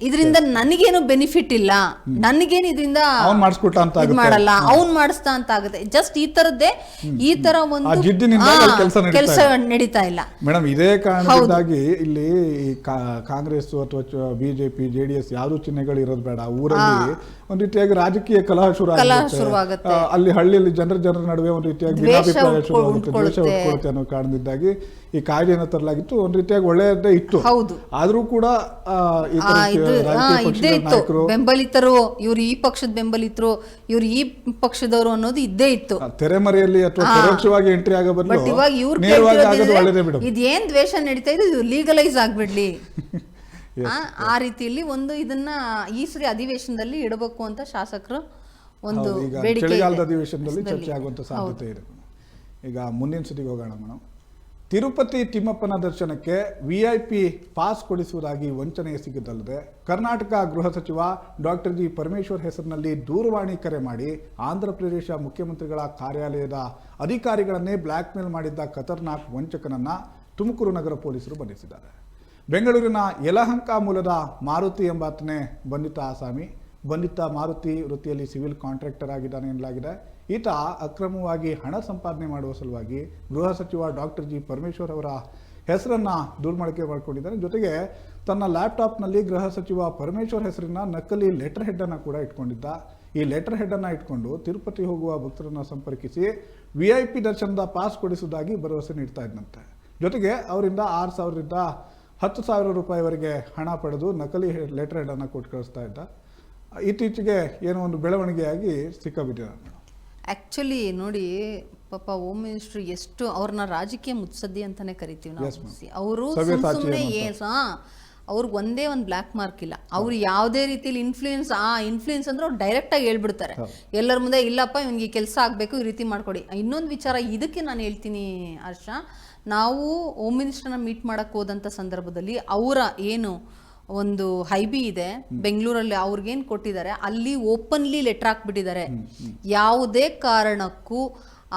ಇದರಿಂದ ನನಗೇನು ಬೆನಿಫಿಟ್ ಇಲ್ಲ. ನನಗೇನು ಇದರಿಂದ ಅವ್ನ್ ಮಾಡಿಸ್ಕೊಟ್ಟ ಅಂತ ಇದ್ ಆಗುತ್ತೆ. ಮಾಡಲ್ಲ. ಅವ್ನ್ ಮಾಡಿಸ್ತಾ ಅಂತ ಆಗುತ್ತೆ. ಜಸ್ಟ್ ಈ ತರದ್ದೇ ಈ ತರ ಆ ಒಂದು ಅಲ್ಲಿ ಕೆಲ್ಸ ನಡೀತಾ ಕೆಲಸ ಇದೆ. ನಡೀತಾ ಇಲ್ಲ. ಮೇಡಮ್ ಇದೇ ಕಾರಣದಿಂದಾಗಿ ಇಲ್ಲಿ ಈ ಕಾ- ಕಾಂಗ್ರೆಸ್ ಅಥವಾ ಬಿಜೆಪಿ ಜೆಡಿಎಸ್ ಯಾವ್ದು ಚಿಹ್ನೆಗಳು ಇರೋದು ಬೇಡ. ಊರಲ್ಲಿ ಒಂದ್ ರೀತಿಯಾಗಿ ರಾಜಕೀಯ ಕಲಹ ಶುರು ಕಲಹ ಆಗುತ್ತೆ. ಶುರುವಾಗುತ್ತೆ. ಆ, ಅಲ್ಲಿ ಹಳ್ಳಿಯಲ್ಲಿ ಜನರ ಜನರ ನಡುವೆ ಒಂದ್ ರೀತಿಯಾಗಿ ದ್ವೇಷ ಭಿನ್ನಾಭಿಪ್ರಾಯ ಶುರು ಶುರುವಾಗುತ್ತೆ ದ್ವೇಷ ಉಟ್ಕೊಳ್ಳುತ್ತೆ. ಉಟ್ಕೊಳುತ್ತೆ ಅನ್ನೋ ಕಾರಣದಿಂದಾಗಿ ಈ ಕಾಯ್ದೆಯನ್ನು ತರಲಾಗಿತ್ತು. ಒಂದ್ ರೀತಿಯಾಗಿ ಒಳ್ಳೆಯದೇ ಇತ್ತು. ಹೌದು. ಆದ್ರೂ ಕೂಡ ಆ, ಈ ಆ, ತರ ಇದು ಆ, ರಾಜಕೀಯ ಇದ್ದೇ ಪಕ್ಷಗಳ ಇತ್ತು. ನಾಯಕರು ಬೆಂಬಲಿತರು ಇವ್ರು ಈ ಪಕ್ಷದ ಬೆಂಬಲಿತರು ಇವರು ಈ ಪಕ್ಷದವರು ಅನ್ನೋದು ಇದ್ದೇ ಇತ್ತು. ಆ, ತೆರೆಮರೆಯಲ್ಲಿ ಅಥವಾ ಆ. ಪರೋಕ್ಷವಾಗಿ ಎಂಟ್ರಿ ಆಗೋ ಬದಲು ಬಟ್ ಇವಾಗ ಇವ್ರು ನೇರವಾಗಿ ಆಗೋದು ಒಳ್ಳೇದೇ ಬಿಡು. ಇದೇನ್ ದ್ವೇಷ ನಡೀತಾ ಇದೆ ಇದು ಲೀಗಲೈಸ್ ಆಗ್ಬಿಡ್ಲಿ. ಆ, ಆ ರೀತಿಯಲ್ಲಿ ಒಂದು ಇದನ್ನ ಈ ಸರಿ ಅಧಿವೇಶನದಲ್ಲಿ ಇಡಬೇಕು ಅಂತ ಶಾಸಕರು ಒಂದು ಹೌದು, ಈಗ ಬೇಡಿಕೆ ಚಳಿಗಾಲದ ಇದೆ. ಅಧಿವೇಶನದಲ್ಲಿ ಚರ್ಚೆ. ಆಗುವಂತ ಸಾಧ್ಯತೆ ಇದೆ. ಈಗ ಮುಂದಿನ ಸುದ್ದಿಗೆ ಹೋಗೋಣ ಮೇಡಮ್ ತಿರುಪತಿ ತಿಮ್ಮಪ್ಪನ ದರ್ಶನಕ್ಕೆ ವಿಐಪಿ ಪಾಸ್ ಕೊಡಿಸುವುದಾಗಿ ವಂಚನೆ ಸಿಗಿದ್ದಲ್ಲದೆ ಕರ್ನಾಟಕ ಗೃಹ ಸಚಿವ ಡಾಕ್ಟರ್ ಜಿ ಪರಮೇಶ್ವರ್ ಹೆಸರಿನಲ್ಲಿ ದೂರವಾಣಿ ಕರೆ ಮಾಡಿ ಆಂಧ್ರ ಪ್ರದೇಶ ಮುಖ್ಯಮಂತ್ರಿಗಳ ಕಾರ್ಯಾಲಯದ ಅಧಿಕಾರಿಗಳನ್ನೇ ಬ್ಲ್ಯಾಕ್ ಮೇಲ್ ಮಾಡಿದ್ದ ಖತರ್ನಾಕ್ ವಂಚಕನನ್ನು ತುಮಕೂರು ನಗರ ಪೊಲೀಸರು ಬಂಧಿಸಿದ್ದಾರೆ. ಬೆಂಗಳೂರಿನ ಯಲಹಂಕ ಮೂಲದ ಮಾರುತಿ ಎಂಬಾತನೇ ಬಂಧಿತ ಆಸಾಮಿ, ಬಂಧಿತ ಮಾರುತಿ ವೃತ್ತಿಯಲ್ಲಿ ಸಿವಿಲ್ ಕಾಂಟ್ರಾಕ್ಟರ್ ಆಗಿದ್ದಾನೆ ಎನ್ನಲಾಗಿದೆ. ಈತ ಅಕ್ರಮವಾಗಿ ಹಣ ಸಂಪಾದನೆ ಮಾಡುವ ಸಲುವಾಗಿ ಗೃಹ ಸಚಿವ ಡಾಕ್ಟರ್ ಜಿ ಪರಮೇಶ್ವರ್ ಅವರ ಹೆಸರನ್ನು ದುರ್ಬಳಕೆ ಮಾಡಿಕೊಂಡಿದ್ದಾನೆ ಜೊತೆಗೆ ತನ್ನ ಲ್ಯಾಪ್ಟಾಪ್ನಲ್ಲಿ ಗೃಹ ಸಚಿವ ಪರಮೇಶ್ವರ್ ಹೆಸರಿನ ನಕಲಿ ಲೆಟರ್ ಹೆಡ್ಡನ್ನು ಕೂಡ ಇಟ್ಕೊಂಡಿದ್ದ. ಈ ಲೆಟರ್ ಹೆಡ್ಡನ್ನು ಇಟ್ಕೊಂಡು ತಿರುಪತಿ ಹೋಗುವ ಭಕ್ತರನ್ನು ಸಂಪರ್ಕಿಸಿ ವಿ ಐ ಪಿ ದರ್ಶನದ ಪಾಸ್ ಕೊಡಿಸುವುದಾಗಿ ಭರವಸೆ ನೀಡ್ತಾ ಇದ್ದಂತೆ ಜೊತೆಗೆ ಅವರಿಂದ ಆರು ಸಾವಿರದಿಂದ ಹತ್ತು ಸಾವಿರ ರೂಪಾಯಿವರೆಗೆ ಹಣ ಪಡೆದು ನಕಲಿ ಲೆಟರ್ ಹೆಡ್ಡನ್ನು ಕೊಟ್ಟು ಕಳಿಸ್ತಾ ಇದ್ದ. ಇತ್ತೀಚೆಗೆ ಏನೋ ಒಂದು ಬೆಳವಣಿಗೆಯಾಗಿ ಸಿಕ್ಕಾಬಿಟ್ಟಿದ್ದಾನೆ ಆಕ್ಚುಲಿ ನೋಡಿ ಪಾಪ ಹೋಮ್ ಮಿನಿಸ್ಟರ್ ಎಷ್ಟು ಅವ್ರನ್ನ ರಾಜಕೀಯ ಮುತ್ಸದ್ದಿ ಅಂತಾನೆ ಕರಿತೀವಿ ನಾವು. ಅವರು ಸುಮ್ಮನೆ ಅನ್ನುವಂಥ. ಏ ಅವ್ರಿಗೆ ಒಂದೇ ಒಂದು ಬ್ಲ್ಯಾಕ್ ಮಾರ್ಕ್ ಇಲ್ಲ ಅವ್ರು ಯಾವುದೇ ರೀತಿಲಿ ಇನ್ಫ್ಲೂಯೆನ್ಸ್ ಆ ಇನ್ಫ್ಲೂಯೆನ್ಸ್ ಅಂದ್ರೆ ಅವ್ರು ಡೈರೆಕ್ಟ್ ಆಗಿ ಹೇಳ್ಬಿಡ್ತಾರೆ ಎಲ್ಲರ ಮುಂದೆ ಇಲ್ಲಪ್ಪ ಇವನಿಗೆ ಕೆಲಸ ಆಗಬೇಕು ಈ ರೀತಿ ಮಾಡ್ಕೊಡಿ ಇನ್ನೊಂದು ವಿಚಾರ ಇದಕ್ಕೆ ನಾನು ಹೇಳ್ತೀನಿ ಹರ್ಷ ನಾವು ಹೋಮ್ ಮಿನಿಸ್ಟರ್ನ ಮೀಟ್ ಮಾಡೋಕ್ಕೆ ಹೋದಂಥ ಸಂದರ್ಭದಲ್ಲಿ ಅವರ ಏನು ಒಂದು ಹೈಬಿ ಇದೆ. ಬೆಂಗಳೂರಲ್ಲಿ ಅವ್ರಿಗೇನು ಕೊಟ್ಟಿದ್ದಾರೆ? ಅಲ್ಲಿ ಓಪನ್ಲಿ ಲೆಟರ್ ಹಾಕ್ಬಿಟ್ಟಿದ್ದಾರೆ. ಯಾವುದೇ ಕಾರಣಕ್ಕೂ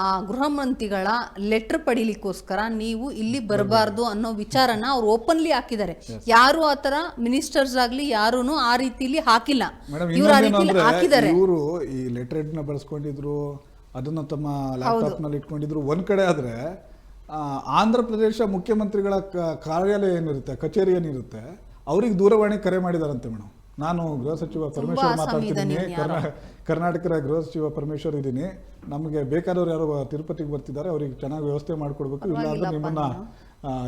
ಆ ಗೃಹ ಮಂತ್ರಿಗಳ ಲೆಟರ್ ಪಡಿಲಿಕ್ಕೋಸ್ಕರ ನೀವು ಇಲ್ಲಿ ಬರಬಾರ್ದು ಅನ್ನೋ ವಿಚಾರನ ಅವ್ರು ಓಪನ್ಲಿ ಹಾಕಿದ್ದಾರೆ. ಯಾರು ಆ ತರ ಮಿನಿಸ್ಟರ್ಸ್ ಆಗ್ಲಿ ಯಾರು ಆ ರೀತಿಲಿ ಹಾಕಿಲ್ಲ. ಇವ್ರು ಆ ರೀತಿಲಿ ಹಾಕಿದ್ದಾರೆ. ಇವರು ಈ ಲೆಟರ್ ಹೆಡ್ನ ಬಳಸ್ಕೊಂಡಿದ್ರು ಅದನ್ನ ತಮ್ಮ ಲ್ಯಾಪ್ಟಾಪ್ನಲ್ಲಿ ಇಟ್ಕೊಂಡಿದ್ರು. ಒಂದ್ ಕಡೆ ಆದ್ರೆ ಆಂಧ್ರ ಪ್ರದೇಶ ಮುಖ್ಯಮಂತ್ರಿಗಳ ಕಾರ್ಯಾಲಯ ಏನಿರುತ್ತೆ ಕಚೇರಿ ಏನಿರುತ್ತೆ ಅವ್ರಿಗೆ ದೂರವಾಣಿ ಕರೆ ಮಾಡಿದಾರಂತೆ ಮೇಡಮ್. ನಾನು ಗೃಹ ಸಚಿವ ಪರಮೇಶ್ವರ್ ಮಾತಾಡ್ತಿದ್ದೀನಿ. ಕರ್ನಾಟಕದ ಗೃಹ ಸಚಿವ ಪರಮೇಶ್ವರ್ ಇದ್ದೀನಿ. ನಮಗೆ ಬೇಕಾದವ್ರು ಯಾರು ತಿರುಪತಿಗೆ ಬರ್ತಿದ್ದಾರೆ. ಅವ್ರಿಗೆ ಚೆನ್ನಾಗಿ ವ್ಯವಸ್ಥೆ ಮಾಡ್ಕೊಡ್ಬೇಕು. ಇಲ್ಲ ಅಂದ್ರೆ ನಿಮ್ಮನ್ನ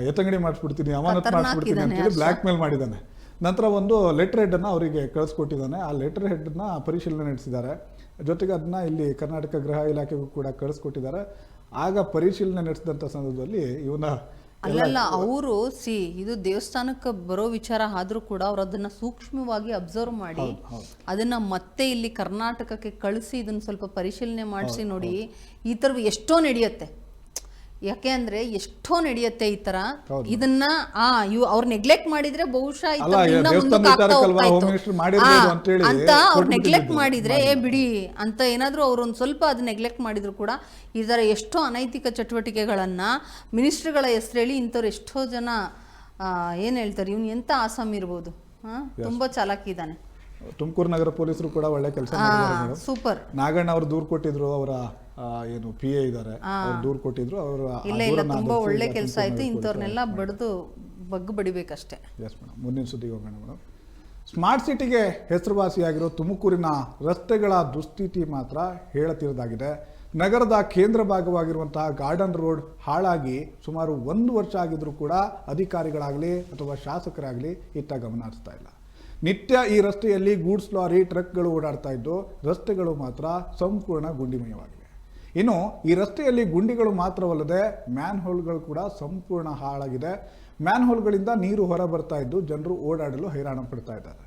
ಎತ್ತಂಗಡಿ ಮಾಡಿಸ್ಬಿಡ್ತೀನಿ ಅಮಾನತ್ ಮಾಡಿಸ್ಬಿಡ್ತೀನಿ ಅಂತ ಅಂತೇಳಿ. ಬ್ಲ್ಯಾಕ್ ಮೇಲ್ ಮಾಡಿದ್ದಾನೆ ನಂತರ ಒಂದು ಲೆಟರ್ ಹೆಡ್ ಅನ್ನ ಅವರಿಗೆ ಕಳಿಸ್ಕೊಟ್ಟಿದ್ದಾನೆ ಆ ಲೆಟರ್ ಹೆಡ್ನ ಪರಿಶೀಲನೆ ನಡೆಸಿದ್ದಾರೆ. ಜೊತೆಗೆ ಅದನ್ನ ಇಲ್ಲಿ ಕರ್ನಾಟಕ ಗೃಹ ಇಲಾಖೆಗೂ ಕೂಡ ಕಳಿಸ್ಕೊಟ್ಟಿದ್ದಾರೆ. ಆಗ ಪರಿಶೀಲನೆ ನಡೆಸಿದಂಥ ಸಂದರ್ಭದಲ್ಲಿ ಇವನ ಅಲ್ಲಲ್ಲ ಅವರು ಸಿ ಇದು ದೇವಸ್ಥಾನಕ್ಕೆ ಬರೋ ವಿಚಾರ ಆದ್ರೂ ಕೂಡ ಅವ್ರು ಅದನ್ನ ಸೂಕ್ಷ್ಮವಾಗಿ ಅಬ್ಸರ್ವ್ ಮಾಡಿ ಅದನ್ನ ಮತ್ತೆ ಇಲ್ಲಿ ಕರ್ನಾಟಕಕ್ಕೆ ಕಳಿಸಿ ಇದನ್ನ ಸ್ವಲ್ಪ ಪರಿಶೀಲನೆ ಮಾಡಿಸಿ ನೋಡಿ ಈ ತರ ಎಷ್ಟೋ ನಡೆಯುತ್ತೆ. ಯಾಕೆ ಅಂದ್ರೆ ಎಷ್ಟೋ ನಡೆಯುತ್ತೆ ಈ ತರ. ಇದನ್ನ ಆ ಇವ್ ಅವ್ರು ನೆಗ್ಲೆಕ್ಟ್ ಮಾಡಿದ್ರೆ ಬಹುಶಃ ಅಂತ ಅವ್ರು ನೆಗ್ಲೆಕ್ಟ್ ಮಾಡಿದ್ರೆ ಏ ಬಿಡಿ ಅಂತ ಏನಾದ್ರು ಅವ್ರು ಒಂದ್ ಸ್ವಲ್ಪ ಅದ್ ನೆಗ್ಲೆಕ್ಟ್ ಮಾಡಿದ್ರು ಕೂಡ ಈ ತರ ಎಷ್ಟೋ ಅನೈತಿಕ ಚಟುವಟಿಕೆಗಳನ್ನ ಮಿನಿಸ್ಟ್ರುಗಳ ಹೆಸರೇಳಿ ಇಂಥವ್ರು ಎಷ್ಟೋ ಜನ ಏನ್ ಹೇಳ್ತಾರೆ ಇವ್ನು ಎಂತ ಆಸಾಮ್ ಇರ್ಬೋದು. ತುಂಬಾ ತುಂಬ ಚಾಲಾಕಿ ಇದ್ದಾನೆ ತುಮಕೂರು ನಗರ ಪೊಲೀಸರು ಕೂಡ ಒಳ್ಳೆ ಕೆಲಸ ಮಾಡಿದ್ದಾರೆ ಸೂಪರ್. ನಾಗಣ್ಣ ಅವರು ದೂರು ಕೊಟ್ಟಿದ್ರು ಅವರ ಏನು ಪಿ ಎ ಇದ್ದಾರೆ ದೂರ್ ದೂರು ಕೊಟ್ಟಿದ್ರು ಅವರು ಇಲ್ಲ ಇಲ್ಲ ತುಂಬ ಒಳ್ಳೆ ಕೆಲಸ ಆಯ್ತು ಇಂಥವ್ರನ್ನೆಲ್ಲ ಬಡ್ದು ಬಗ್ಗು ಬಡಿಬೇಕಷ್ಟೇ. ಎಸ್ ಮೇಡಮ್ ಮುಂದಿನ ಸುದ್ದಿಗೆ ಹೋಗೋಣ ಮೇಡಮ್ ಸ್ಮಾರ್ಟ್ ಸಿಟಿಗೆ ಹೆಸರುವಾಸಿಯಾಗಿರೋ ತುಮಕೂರಿನ ರಸ್ತೆಗಳ ದುಸ್ಥಿತಿ ಮಾತ್ರ ಹೇಳತಿರದಾಗಿದೆ. ನಗರದ ಕೇಂದ್ರ ಭಾಗವಾಗಿರುವಂತಹ ಗಾರ್ಡನ್ ರೋಡ್ ಹಾಳಾಗಿ ಸುಮಾರು ಒಂದು ವರ್ಷ ಆಗಿದ್ರೂ ಕೂಡ ಅಧಿಕಾರಿಗಳಾಗಲಿ ಅಥವಾ ಶಾಸಕರಾಗಲಿ ಇತ್ತ ಗಮನ ಹರಿಸ್ತಾ ಇಲ್ಲ. ನಿತ್ಯ ಈ ರಸ್ತೆಯಲ್ಲಿ ಗೂಡ್ಸ್ ಲಾರಿ ಟ್ರಕ್ಗಳು ಓಡಾಡ್ತಾ ಇದ್ದು ರಸ್ತೆಗಳು ಮಾತ್ರ ಸಂಪೂರ್ಣ ಗುಂಡಿಮಯವಾಗಿವೆ ಇನ್ನು ಈ ರಸ್ತೆಯಲ್ಲಿ ಗುಂಡಿಗಳು ಮಾತ್ರವಲ್ಲದೆ ಮ್ಯಾನ್ ಹೋಲ್ಗಳು ಕೂಡ ಸಂಪೂರ್ಣ ಹಾಳಾಗಿದೆ. ಮ್ಯಾನ್ ಹೋಲ್ಗಳಿಂದ ನೀರು ಹೊರ ಬರ್ತಾ ಇದ್ದು ಜನರು ಓಡಾಡಲು ಹೈರಾಣ ಪಡ್ತಾ ಇದ್ದಾರೆ.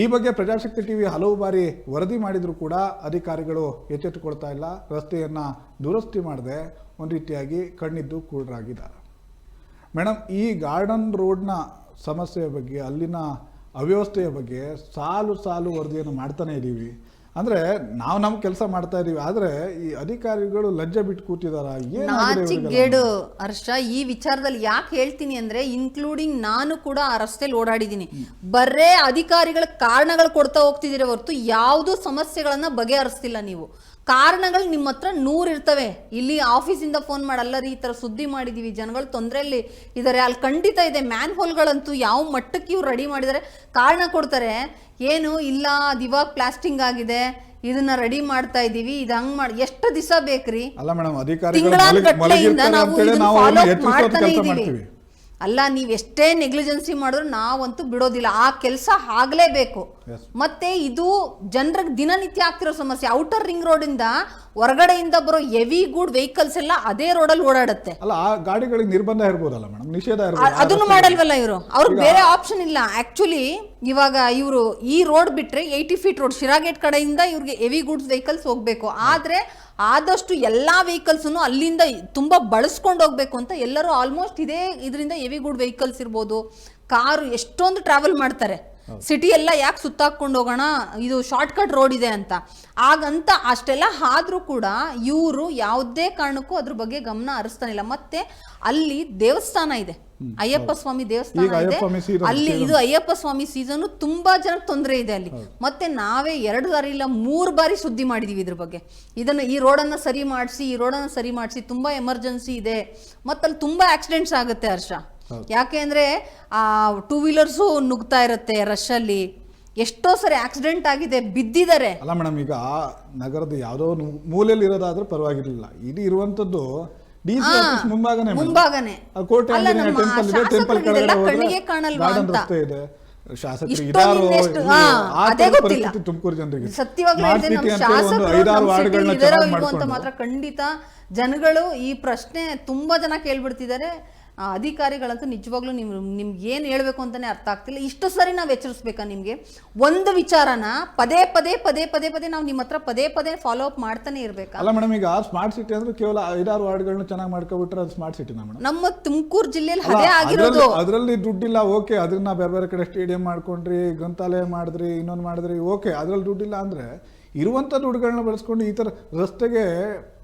ಈ ಬಗ್ಗೆ ಪ್ರಜಾಶಕ್ತಿ ಟಿವಿ ಹಲವು ಬಾರಿ ವರದಿ ಮಾಡಿದರೂ ಕೂಡ ಅಧಿಕಾರಿಗಳು ಎಚ್ಚೆತ್ತುಕೊಳ್ತಾ ಇಲ್ಲ. ರಸ್ತೆಯನ್ನು ದುರಸ್ತಿ ಮಾಡದೆ ಒಂದು ರೀತಿಯಾಗಿ ಕಣ್ಣಿದ್ದು ಕೂಡರಾಗಿದ್ದಾರೆ ಮೇಡಮ್ ಈ ಗಾರ್ಡನ್ ರೋಡ್ನ ಸಮಸ್ಯೆಯ ಬಗ್ಗೆ, ಅಲ್ಲಿನ ಅವ್ಯವಸ್ಥೆಯ ಬಗ್ಗೆ ಸಾಲು ಸಾಲು ವರದಿಯನ್ನು ಮಾಡ್ತಾನೆ ಇದ್ದೀವಿ ಅಂದರೆ ನಾವು ನಮ್ಮ ಕೆಲಸ ಮಾಡ್ತಾ ಇದೀವಿ ಆದ್ರೆ ಈ ಅಧಿಕಾರಿಗಳು ಲಜ್ಜೆ ಬಿಟ್ಟು ಕೂತಿದಾರ? ಗೇಡು? ನಾಚಿಗೇಡು ಹರ್ಷ ಈ ವಿಚಾರದಲ್ಲಿ ಯಾಕೆ ಹೇಳ್ತೀನಿ ಅಂದ್ರೆ ಇನ್ಕ್ಲೂಡಿಂಗ್ ನಾನು ಕೂಡ ಆ ರಸ್ತೆಯಲ್ಲಿ ಓಡಾಡಿದ್ದೀನಿ. ಬರೇ ಅಧಿಕಾರಿಗಳ ಕಾರಣಗಳು ಕೊಡ್ತಾ ಹೋಗ್ತಿದ್ದೀರ ಹೊರತು ಯಾವುದು ಸಮಸ್ಯೆಗಳನ್ನ ಬಗೆಹರಿಸ್ತಿಲ್ಲ ನೀವು. ಕಾರಣಗಳು ನಿಮ್ಮ ಹತ್ರ ನೂರು ಇರ್ತವೆ. ಇಲ್ಲಿ ಆಫೀಸಿಂದ ಫೋನ್ ಮಾಡಲ್ಲ ರೀ ಈ ಥರ ಸುದ್ದಿ ಮಾಡಿದೀವಿ ಜನಗಳು ತೊಂದರೆಯಲ್ಲಿ ಇದ್ದಾರೆ ಅಲ್ಲಿ ಖಂಡಿತ ಇದೆ ಮ್ಯಾನ್ ಹೋಲ್ಗಳಂತೂ ಯಾವ ಮಟ್ಟಕ್ಕೆ ಇವ್ರು ರೆಡಿ ಮಾಡಿದ್ದಾರೆ ಕಾರಣ ಕೊಡ್ತಾರೆ ಏನು ಇಲ್ಲ ಅದು ಇವಾಗ ಪ್ಲಾಸ್ಟಿಂಗ್ ಆಗಿದೆ ಇದನ್ನ ರೆಡಿ ಮಾಡ್ತಾ ಇದೀವಿ ಇದು ಹಂಗ್ ಮಾಡಿ ಎಷ್ಟು ದಿವಸ ಬೇಕ್ರಿ? ಅಲ್ಲ ನಾವು ಮಾಡ್ತಾನೆ. ಮಾಡ್ತೀವಿ. ಅಲ್ಲ ನೀವು ಎಷ್ಟೇ ನೆಗ್ಲಿಜೆನ್ಸಿ ಮಾಡಿದ್ರು ನಾವಂತೂ ಬಿಡೋದಿಲ್ಲ. ಆ ಕೆಲಸ ಆಗಲೇಬೇಕು. ಮತ್ತೆ ಇದು ಜನರಿಗೆ ದಿನನಿತ್ಯ ಆಗ್ತಿರೋ ಸಮಸ್ಯೆ. ಔಟರ್ ರಿಂಗ್ ರೋಡ್ ಇಂದ ಹೊರಗಡೆಯಿಂದ ಬರೋ ಹೆವಿ ಗುಡ್ ವೆಹಿಕಲ್ಸ್ ಎಲ್ಲ ಅದೇ ರೋಡಲ್ಲಿ ಓಡಾಡುತ್ತೆ. ಅಲ್ಲ ಆ ಗಾಡಿಗಳಿಗೆ ನಿರ್ಬಂಧ ಇರ್ಬೋದಲ್ಲ ಮೇಡಮ್ ನಿಷೇಧ ಅದನ್ನು ಮಾಡಲ್ವಲ್ಲ ಇವರು? ಅವ್ರಿಗೆ ಬೇರೆ ಆಪ್ಷನ್ ಇಲ್ಲ. ಆಕ್ಚುಲಿ ಇವಾಗ ಇವರು ಈ ರೋಡ್ ಬಿಟ್ರೆ ಏಯ್ಟಿ ಫೀಟ್ ರೋಡ್ ಶಿರಾಗೇಟ್ ಕಡೆಯಿಂದ ಇವ್ರಿಗೆ ಹೆವಿ ಗುಡ್ಸ್ ವೆಹಿಕಲ್ಸ್ ಹೋಗ್ಬೇಕು. ಆದ್ರೆ ಆದಷ್ಟು ಎಲ್ಲ ವೆಹಿಕಲ್ಸನ್ನು ಅಲ್ಲಿಂದ ತುಂಬ ಬಳಸ್ಕೊಂಡು ಹೋಗಬೇಕು ಅಂತ ಎಲ್ಲರೂ ಆಲ್ಮೋಸ್ಟ್ ಇದೇ ಇದರಿಂದ ಹೆವಿ ಗುಡ್ ವೆಹಿಕಲ್ಸ್ ಇರ್ಬೋದು. ಕಾರು ಎಷ್ಟೊಂದು ಟ್ರಾವೆಲ್ ಮಾಡ್ತಾರೆ. ಸಿಟಿ ಎಲ್ಲ ಯಾಕೆ ಸುತ್ತಾಕೊಂಡು ಹೋಗೋಣ? ಇದು ಶಾರ್ಟ್ ಕಟ್ ರೋಡ್ ಇದೆ ಅಂತ. ಆಗಂತ ಅಷ್ಟೆಲ್ಲ ಆದರೂ ಕೂಡ ಇವರು ಯಾವುದೇ ಕಾರಣಕ್ಕೂ ಅದ್ರ ಬಗ್ಗೆ ಗಮನ ಹರಿಸ್ತಾನಿಲ್ಲ ಮತ್ತೆ ಅಲ್ಲಿ ದೇವಸ್ಥಾನ ಇದೆ. ಅಯ್ಯಪ್ಪ ಸ್ವಾಮಿ ದೇವಸ್ಥಾನ ಇದೆ. ಅಲ್ಲಿ ಇದು ಅಯ್ಯಪ್ಪ ಸ್ವಾಮಿ ಸೀಸನ್ ತುಂಬಾ ಜನ ತೊಂದರೆ ಇದೆ ಅಲ್ಲಿ. ಮತ್ತೆ ನಾವೇ ಎರಡು ಬಾರಿ ಇಲ್ಲ ಮೂರು ಬಾರಿ ಸುದ್ದಿ ಮಾಡಿದೀವಿ ಇದ್ರ ಬಗ್ಗೆ. ಇದನ್ನ ಈ ರೋಡನ್ನ ಸರಿ ಮಾಡಿಸಿ ಈ ರೋಡನ್ನ ಸರಿ ಮಾಡಿಸಿ ತುಂಬಾ ಎಮರ್ಜೆನ್ಸಿ ಇದೆ. ಮತ್ತಲ್ಲಿ ತುಂಬಾ ಆಕ್ಸಿಡೆಂಟ್ಸ್ ಆಗುತ್ತೆ ಹರ್ಷ. ಯಾಕೆ ಅಂದರೆ ಆ ಟೂ ವೀಲರ್ಸು ನುಗ್ತಾ ಇರುತ್ತೆ ರಶ್ ಅಲ್ಲಿ. ಎಷ್ಟೋ ಸರಿ ಆಕ್ಸಿಡೆಂಟ್ ಆಗಿದೆ ಬಿದ್ದಿದ್ದಾರೆ. ಅಲ್ಲ ಮೇಡಮ್ ಈಗ ನಗರದ ಯಾವುದೋ ಮೂಲೆಯಲ್ಲಿ ಇರೋದಾದ್ರೂ ಪರವಾಗಿರ್ಲಿಲ್ಲ. ಇದು ಇರುವಂತದ್ದು ಮುಂಭಾಗನೆ ಮುಂಭಾಗನೇ. ಕೋಟೆ ಟೆಂಪಲ್ ಕಣ್ಣಿಗೆ ಕಾಣಲ್ವಾ ಅಂತ. ಇದೆ. ಇಲ್ಲಿ ತುಮಕೂರು ಜನರಿಗೆ ಸತ್ಯವಾಗ್ಲೂ ಅಂತ ಮಾತ್ರ ಖಂಡಿತ ಜನಗಳು ಈ ಪ್ರಶ್ನೆ ತುಂಬಾ ಜನ ಕೇಳ್ಬಿಡ್ತಿದ್ದಾರೆ. ಅಧಿಕಾರಿಗಳಂತೂ ನಿಜವಾಗ್ಲೂ ನಿಮ್ ನಿಮ್ಗೆ ಏನು ಹೇಳಬೇಕು ಅಂತಾನೆ ಅರ್ಥ ಆಗ್ತಿಲ್ಲ. ಇಷ್ಟು ಸರಿ ನಾವು ಎಚ್ಚರಿಸ್ಬೇಕಾ ನಿಮಗೆ? ಒಂದು ವಿಚಾರನ ಪದೇ ಪದೇ ಪದೇ ಪದೇ ಪದೇ ನಾವು ನಿಮ್ಮ ಹತ್ರ ಪದೇ ಪದೇ ಫಾಲೋ ಅಪ್ ಮಾಡ್ತಾನೆ ಇರಬೇಕು? ಅಲ್ಲ ಮೇಡಮ್ ಈಗ ಸ್ಮಾರ್ಟ್ ಸಿಟಿ ಅಂದ್ರೆ ಕೇವಲ ಐದಾರು ವಾರ್ಡ್ಗಳನ್ನ ಚೆನ್ನಾಗಿ ಮಾಡ್ಕೊಬಿಟ್ರೆ ಅದು ಸ್ಮಾರ್ಟ್ ಸಿಟಿನ ಮೇಡಮ್ ನಮ್ಮ ತುಮಕೂರು ಜಿಲ್ಲೆಯಲ್ಲಿ ಅದೇ ಆಗಿರೋದು. ಅದರಲ್ಲಿ ದುಡ್ಡಿಲ್ಲ ಓಕೆ. ಅದನ್ನ ಬೇರೆ ಬೇರೆ ಕಡೆ ಸ್ಟೇಡಿಯಂ ಮಾಡ್ಕೊಂಡ್ರಿ ಗ್ರಂಥಾಲಯ ಮಾಡಿದ್ರಿ ಇನ್ನೊಂದು ಮಾಡಿದ್ರಿ ಓಕೆ. ಅದ್ರಲ್ಲಿ ದುಡ್ಡಿಲ್ಲ ಅಂದ್ರೆ ಇರುವಂತ ದುಡ್ಡುಗಳನ್ನ ಬಳಸ್ಕೊಂಡು ಈ ತರ ರಸ್ತೆಗೆ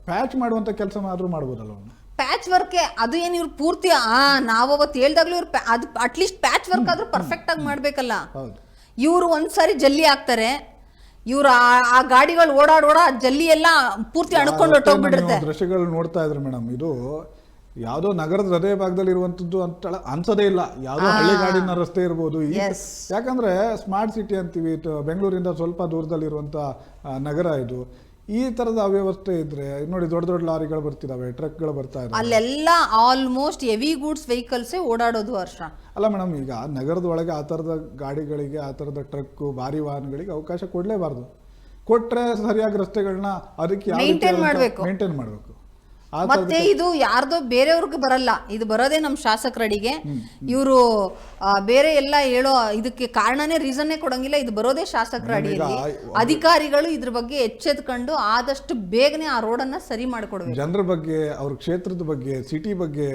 ಪ್ಯಾಚ್ ಮಾಡುವಂತ ಕೆಲಸ ಆದ್ರೂ ಮಾಡ್ಬೋದಲ್ಲ ಪ್ಯಾಚ್ ವರ್ಕೆ ಅದು ಏನು ಇವ್ರು ಪೂರ್ತಿ ಆ ನಾವು ಅವತ್ತು ಹೇಳ್ದಾಗ್ಲೂ ಇವ್ರು ಅದು ಅಟ್ಲೀಸ್ಟ್ ಪ್ಯಾಚ್ ವರ್ಕ್ ಆದ್ರೂ ಪರ್ಫೆಕ್ಟ್ ಆಗಿ ಮಾಡ್ಬೇಕಲ್ಲ. ಹೌದು. ಇವ್ರು ಒಂದ್ಸಾರಿ ಜಲ್ಲಿ ಆಗ್ತಾರೆ ಇವ್ರು ಆ- ಗಾಡಿಗಳು ಓಡಾಡೋಡ ಓಡಾ ಜಲ್ಲಿ ಎಲ್ಲ ಪೂರ್ತಿ ಅಣ್ಕೊಂಡು ಹೊಟ್ಟೋಗ್ಬಿಟ್ಟಿರುತ್ತೆ ದೃಶ್ಯಗಳು ನೋಡ್ತಾ ಇದ್ರು ಮೇಡಮ್ ಇದು ಯಾವುದೋ ನಗರದ ಹೃದಯ ಭಾಗದಲ್ಲಿ ಇರುವಂತದ್ದು ಅಂತ ಅನ್ಸದೇ ಇಲ್ಲ. ಯಾವುದೋ ಹಳ್ಳಿಗಾಡಿನ ರಸ್ತೆ ಇರ್ಬೋದು. ಯಾಕಂದ್ರೆ ಸ್ಮಾರ್ಟ್ ಸಿಟಿ ಅಂತೀವಿ ಬೆಂಗಳೂರಿಂದ ಸ್ವಲ್ಪ ದೂರದಲ್ಲಿ ಇರುವಂತ ನಗರ ಇದು. ಈ ತರದ ಅವ್ಯವಸ್ಥೆ ಇದ್ರೆ ನೋಡಿ ದೊಡ್ಡ ದೊಡ್ಡ ಲಾರಿಗಳು ಬರ್ತಿದಾವೆ ಟ್ರಕ್ಗಳು ಬರ್ತಾ ಇದಾವೆ. ಅಲ್ಲೆಲ್ಲ ಆಲ್ಮೋಸ್ಟ್ ಹೆವಿ ಗೂಡ್ಸ್ ವೆಹಿಕಲ್ಸೇ ಓಡಾಡೋದು ಹರ್ಷ ಅಲ್ಲ ಮೇಡಮ್ ಈಗ ನಗರದ ಒಳಗೆ ಆ ತರದ ಗಾಡಿಗಳಿಗೆ ಆ ತರದ ಟ್ರಕ್ ಭಾರಿ ವಾಹನಗಳಿಗೆ ಅವಕಾಶ ಕೊಡಲೇಬಾರ್ದು. ಕೊಟ್ರೆ ಸರಿಯಾಗಿ ರಸ್ತೆಗಳನ್ನ ಅದಕ್ಕೆ. ಮೇಂಟೈನ್ ಮಾಡಬೇಕು. ಮತ್ತೆ ಇದು ಯಾರ್ದೋ ಬೇರೆಯವ್ರಿಗೆ ಬರಲ್ಲ. ಇದು ಬರೋದೇ ನಮ್ಮ ಶಾಸಕರಡಿಗೆ. ಇವರು ಬೇರೆ ಎಲ್ಲ ಹೇಳೋ ಇದಕ್ಕೆ ಕಾರಣನೇ ರೀಸನ್ನೇ ಕೊಡಂಗಿಲ್ಲ. ಇದು ಬರೋದೇ ಶಾಸಕರ ಅಡಿಯಲ್ಲಿ ಅಧಿಕಾರಿಗಳು ಇದ್ರ ಬಗ್ಗೆ ಎಚ್ಚೆತ್ಕೊಂಡು ಆದಷ್ಟು ಬೇಗನೆ ಆ ರೋಡನ್ನ ಸರಿ ಮಾಡ್ಕೊಡ್ಬೇಕು. ಜನರ ಬಗ್ಗೆ ಅವ್ರ ಕ್ಷೇತ್ರದ ಬಗ್ಗೆ ಸಿಟಿ ಬಗ್ಗೆ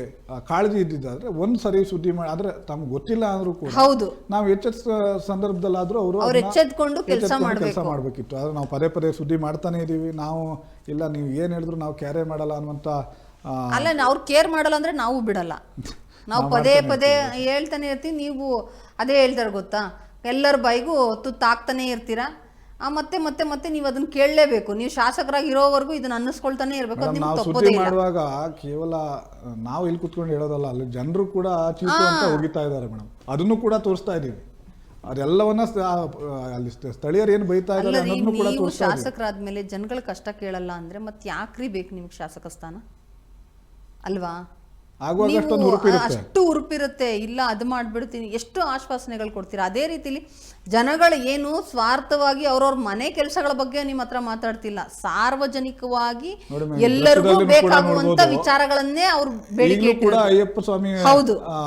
ಕಾಳಜಿ ಇದ್ದಿದ್ದಾದ್ರೆ ಒಂದ್ ಸರಿ ಸುದ್ದಿ ಮಾಡಿ ಆದ್ರೆ ತಮ್ಗೆ ಗೊತ್ತಿಲ್ಲ ಅಂದ್ರೂ ಕೂಡ ಹೌದು. ನಾವು ಎಚ್ಚೆತ್ತ ಸಂದರ್ಭದಲ್ಲಾದ್ರೂ ಅವರು ಅವ್ರು ಎಚ್ಚೆತ್ಕೊಂಡು ಕೆಲಸ ಕೆಲಸ ಮಾಡ್ಬೇಕು ಮಾಡಬೇಕಿತ್ತು. ಆದ್ರೆ ನಾವು ಪದೇ ಪದೇ ಸುದ್ದಿ ಮಾಡ್ತಾನೆ ಇದೀವಿ. ನಾವು ಇಲ್ಲ ನೀವು ಏನ್ ಹೇಳಿದ್ರು ನಾವು ಕ್ಯಾರೇ ಮಾಡಲ್ಲ ಅನ್ನುವಂತ ಆ, ಅಲ್ಲ ಅವ್ರು ಕೇರ್ ಮಾಡಲ್ಲ ಅಂದ್ರೆ ನಾವು ಬಿಡಲ್ಲ. ನಾವು ಪದೇ ಪದೇ ಹೇಳ್ತಾನೆ ಇರ್ತೀವಿ ನೀವು ಅದೇ ಹೇಳ್ತಾರೆ ಗೊತ್ತಾ? ಎಲ್ಲರ ಬಾಯಿಗೂ ತುತ್ತಾಗ್ತಾನೆ ಇರ್ತೀರಾ? ಆ ಮತ್ತೆ ಮತ್ತೆ ಮತ್ತೆ ನೀವು ಅದನ್ನ ಕೇಳಲೇಬೇಕು. ನೀವು ಶಾಸಕರಾಗಿ ಇರೋವರೆಗೂ ಇದನ್ನ ಅನ್ನಿಸ್ಕೊಳ್ತಾನೆ ಇರಬೇಕು. ಅದು ಮೇಡಮ್, ನಿಮ್ಗೆ ನಾವು ತಪ್ಪೋದೇ ಸುದ್ದಿ ಇಲ್ಲ. ಮಾಡುವಾಗ ಕೇವಲ ನಾವು ಇಲ್ಲಿ ಕುತ್ಕೊಂಡು ಹೇಳೋದಲ್ಲ ಅಲ್ಲಿ ಜನರು ಕೂಡ ಚೀಟು ಅಂತ ಹೋಗಿತಾ ಇದ್ದಾರೆ ಮೇಡಮ್. ಅದನ್ನು ಕೂಡ ತೋರಿಸ್ತಾ ಇದೀವಿ. ಅದೆಲ್ಲವನ್ನ ಅಲ್ಲಿ ಸ್ಥ- ಸ್ಥಳೀಯರು ಏನು ಬೈತಾ ಇದ್ದಾರೆ ಅನ್ನೋದನ್ನು ಕೂಡ ನೀವು ತೋರಿಸ್ತಾ ಮೇಲೆ ಶಾಸಕರಾದ್ಮೇಲೆ ಜನಗಳ ಕಷ್ಟ ಕೇಳಲ್ಲ ಅಂದ್ರೆ ಮತ್ತೆ ಯಾಕ್ರಿ ಬೇಕು ನಿಮ್ಗೆ ಶಾಸಕ ಸ್ಥಾನ? ಅಲ್ವಾ? ಆಗುವಾಗ ನೀವು ಅಷ್ಟೊಂದು ಹುರುಪಿರುತ್ತೆ. ಅಷ್ಟು ಉರುಪಿರುತ್ತೆ ಇಲ್ಲ ಅದು ಮಾಡ್ಬಿಡ್ತೀನಿ. ಎಷ್ಟು ಆಶ್ವಾಸನೆಗಳು ಕೊಡ್ತೀರಾ? ಅದೇ ರೀತಿಲಿ ಜನಗಳು ಏನು ಸ್ವಾರ್ಥವಾಗಿ ಅವ್ರವ್ರ ಮನೆ ಕೆಲಸಗಳ ಬಗ್ಗೆ ನಿಮ್ಮ ಹತ್ರ ಮಾತಾಡ್ತಿಲ್ಲ. ಸಾರ್ವಜನಿಕವಾಗಿ ನೋಡಿ ma'am, ಎಲ್ಲರಿಗೂ ಕೂಡ ಬೇಕಾಗುವಂತ ನೋಡ್ಬೋದು. ವಿಚಾರಗಳನ್ನೇ ಅವ್ರು ಬೇಡಿಕೆ ಈಗಲೂ ಕೂಡ ಇಟ್ಟಿರೋದು. ಅಯ್ಯಪ್ಪ ಸ್ವಾಮಿ ಹೌದು. ಆ,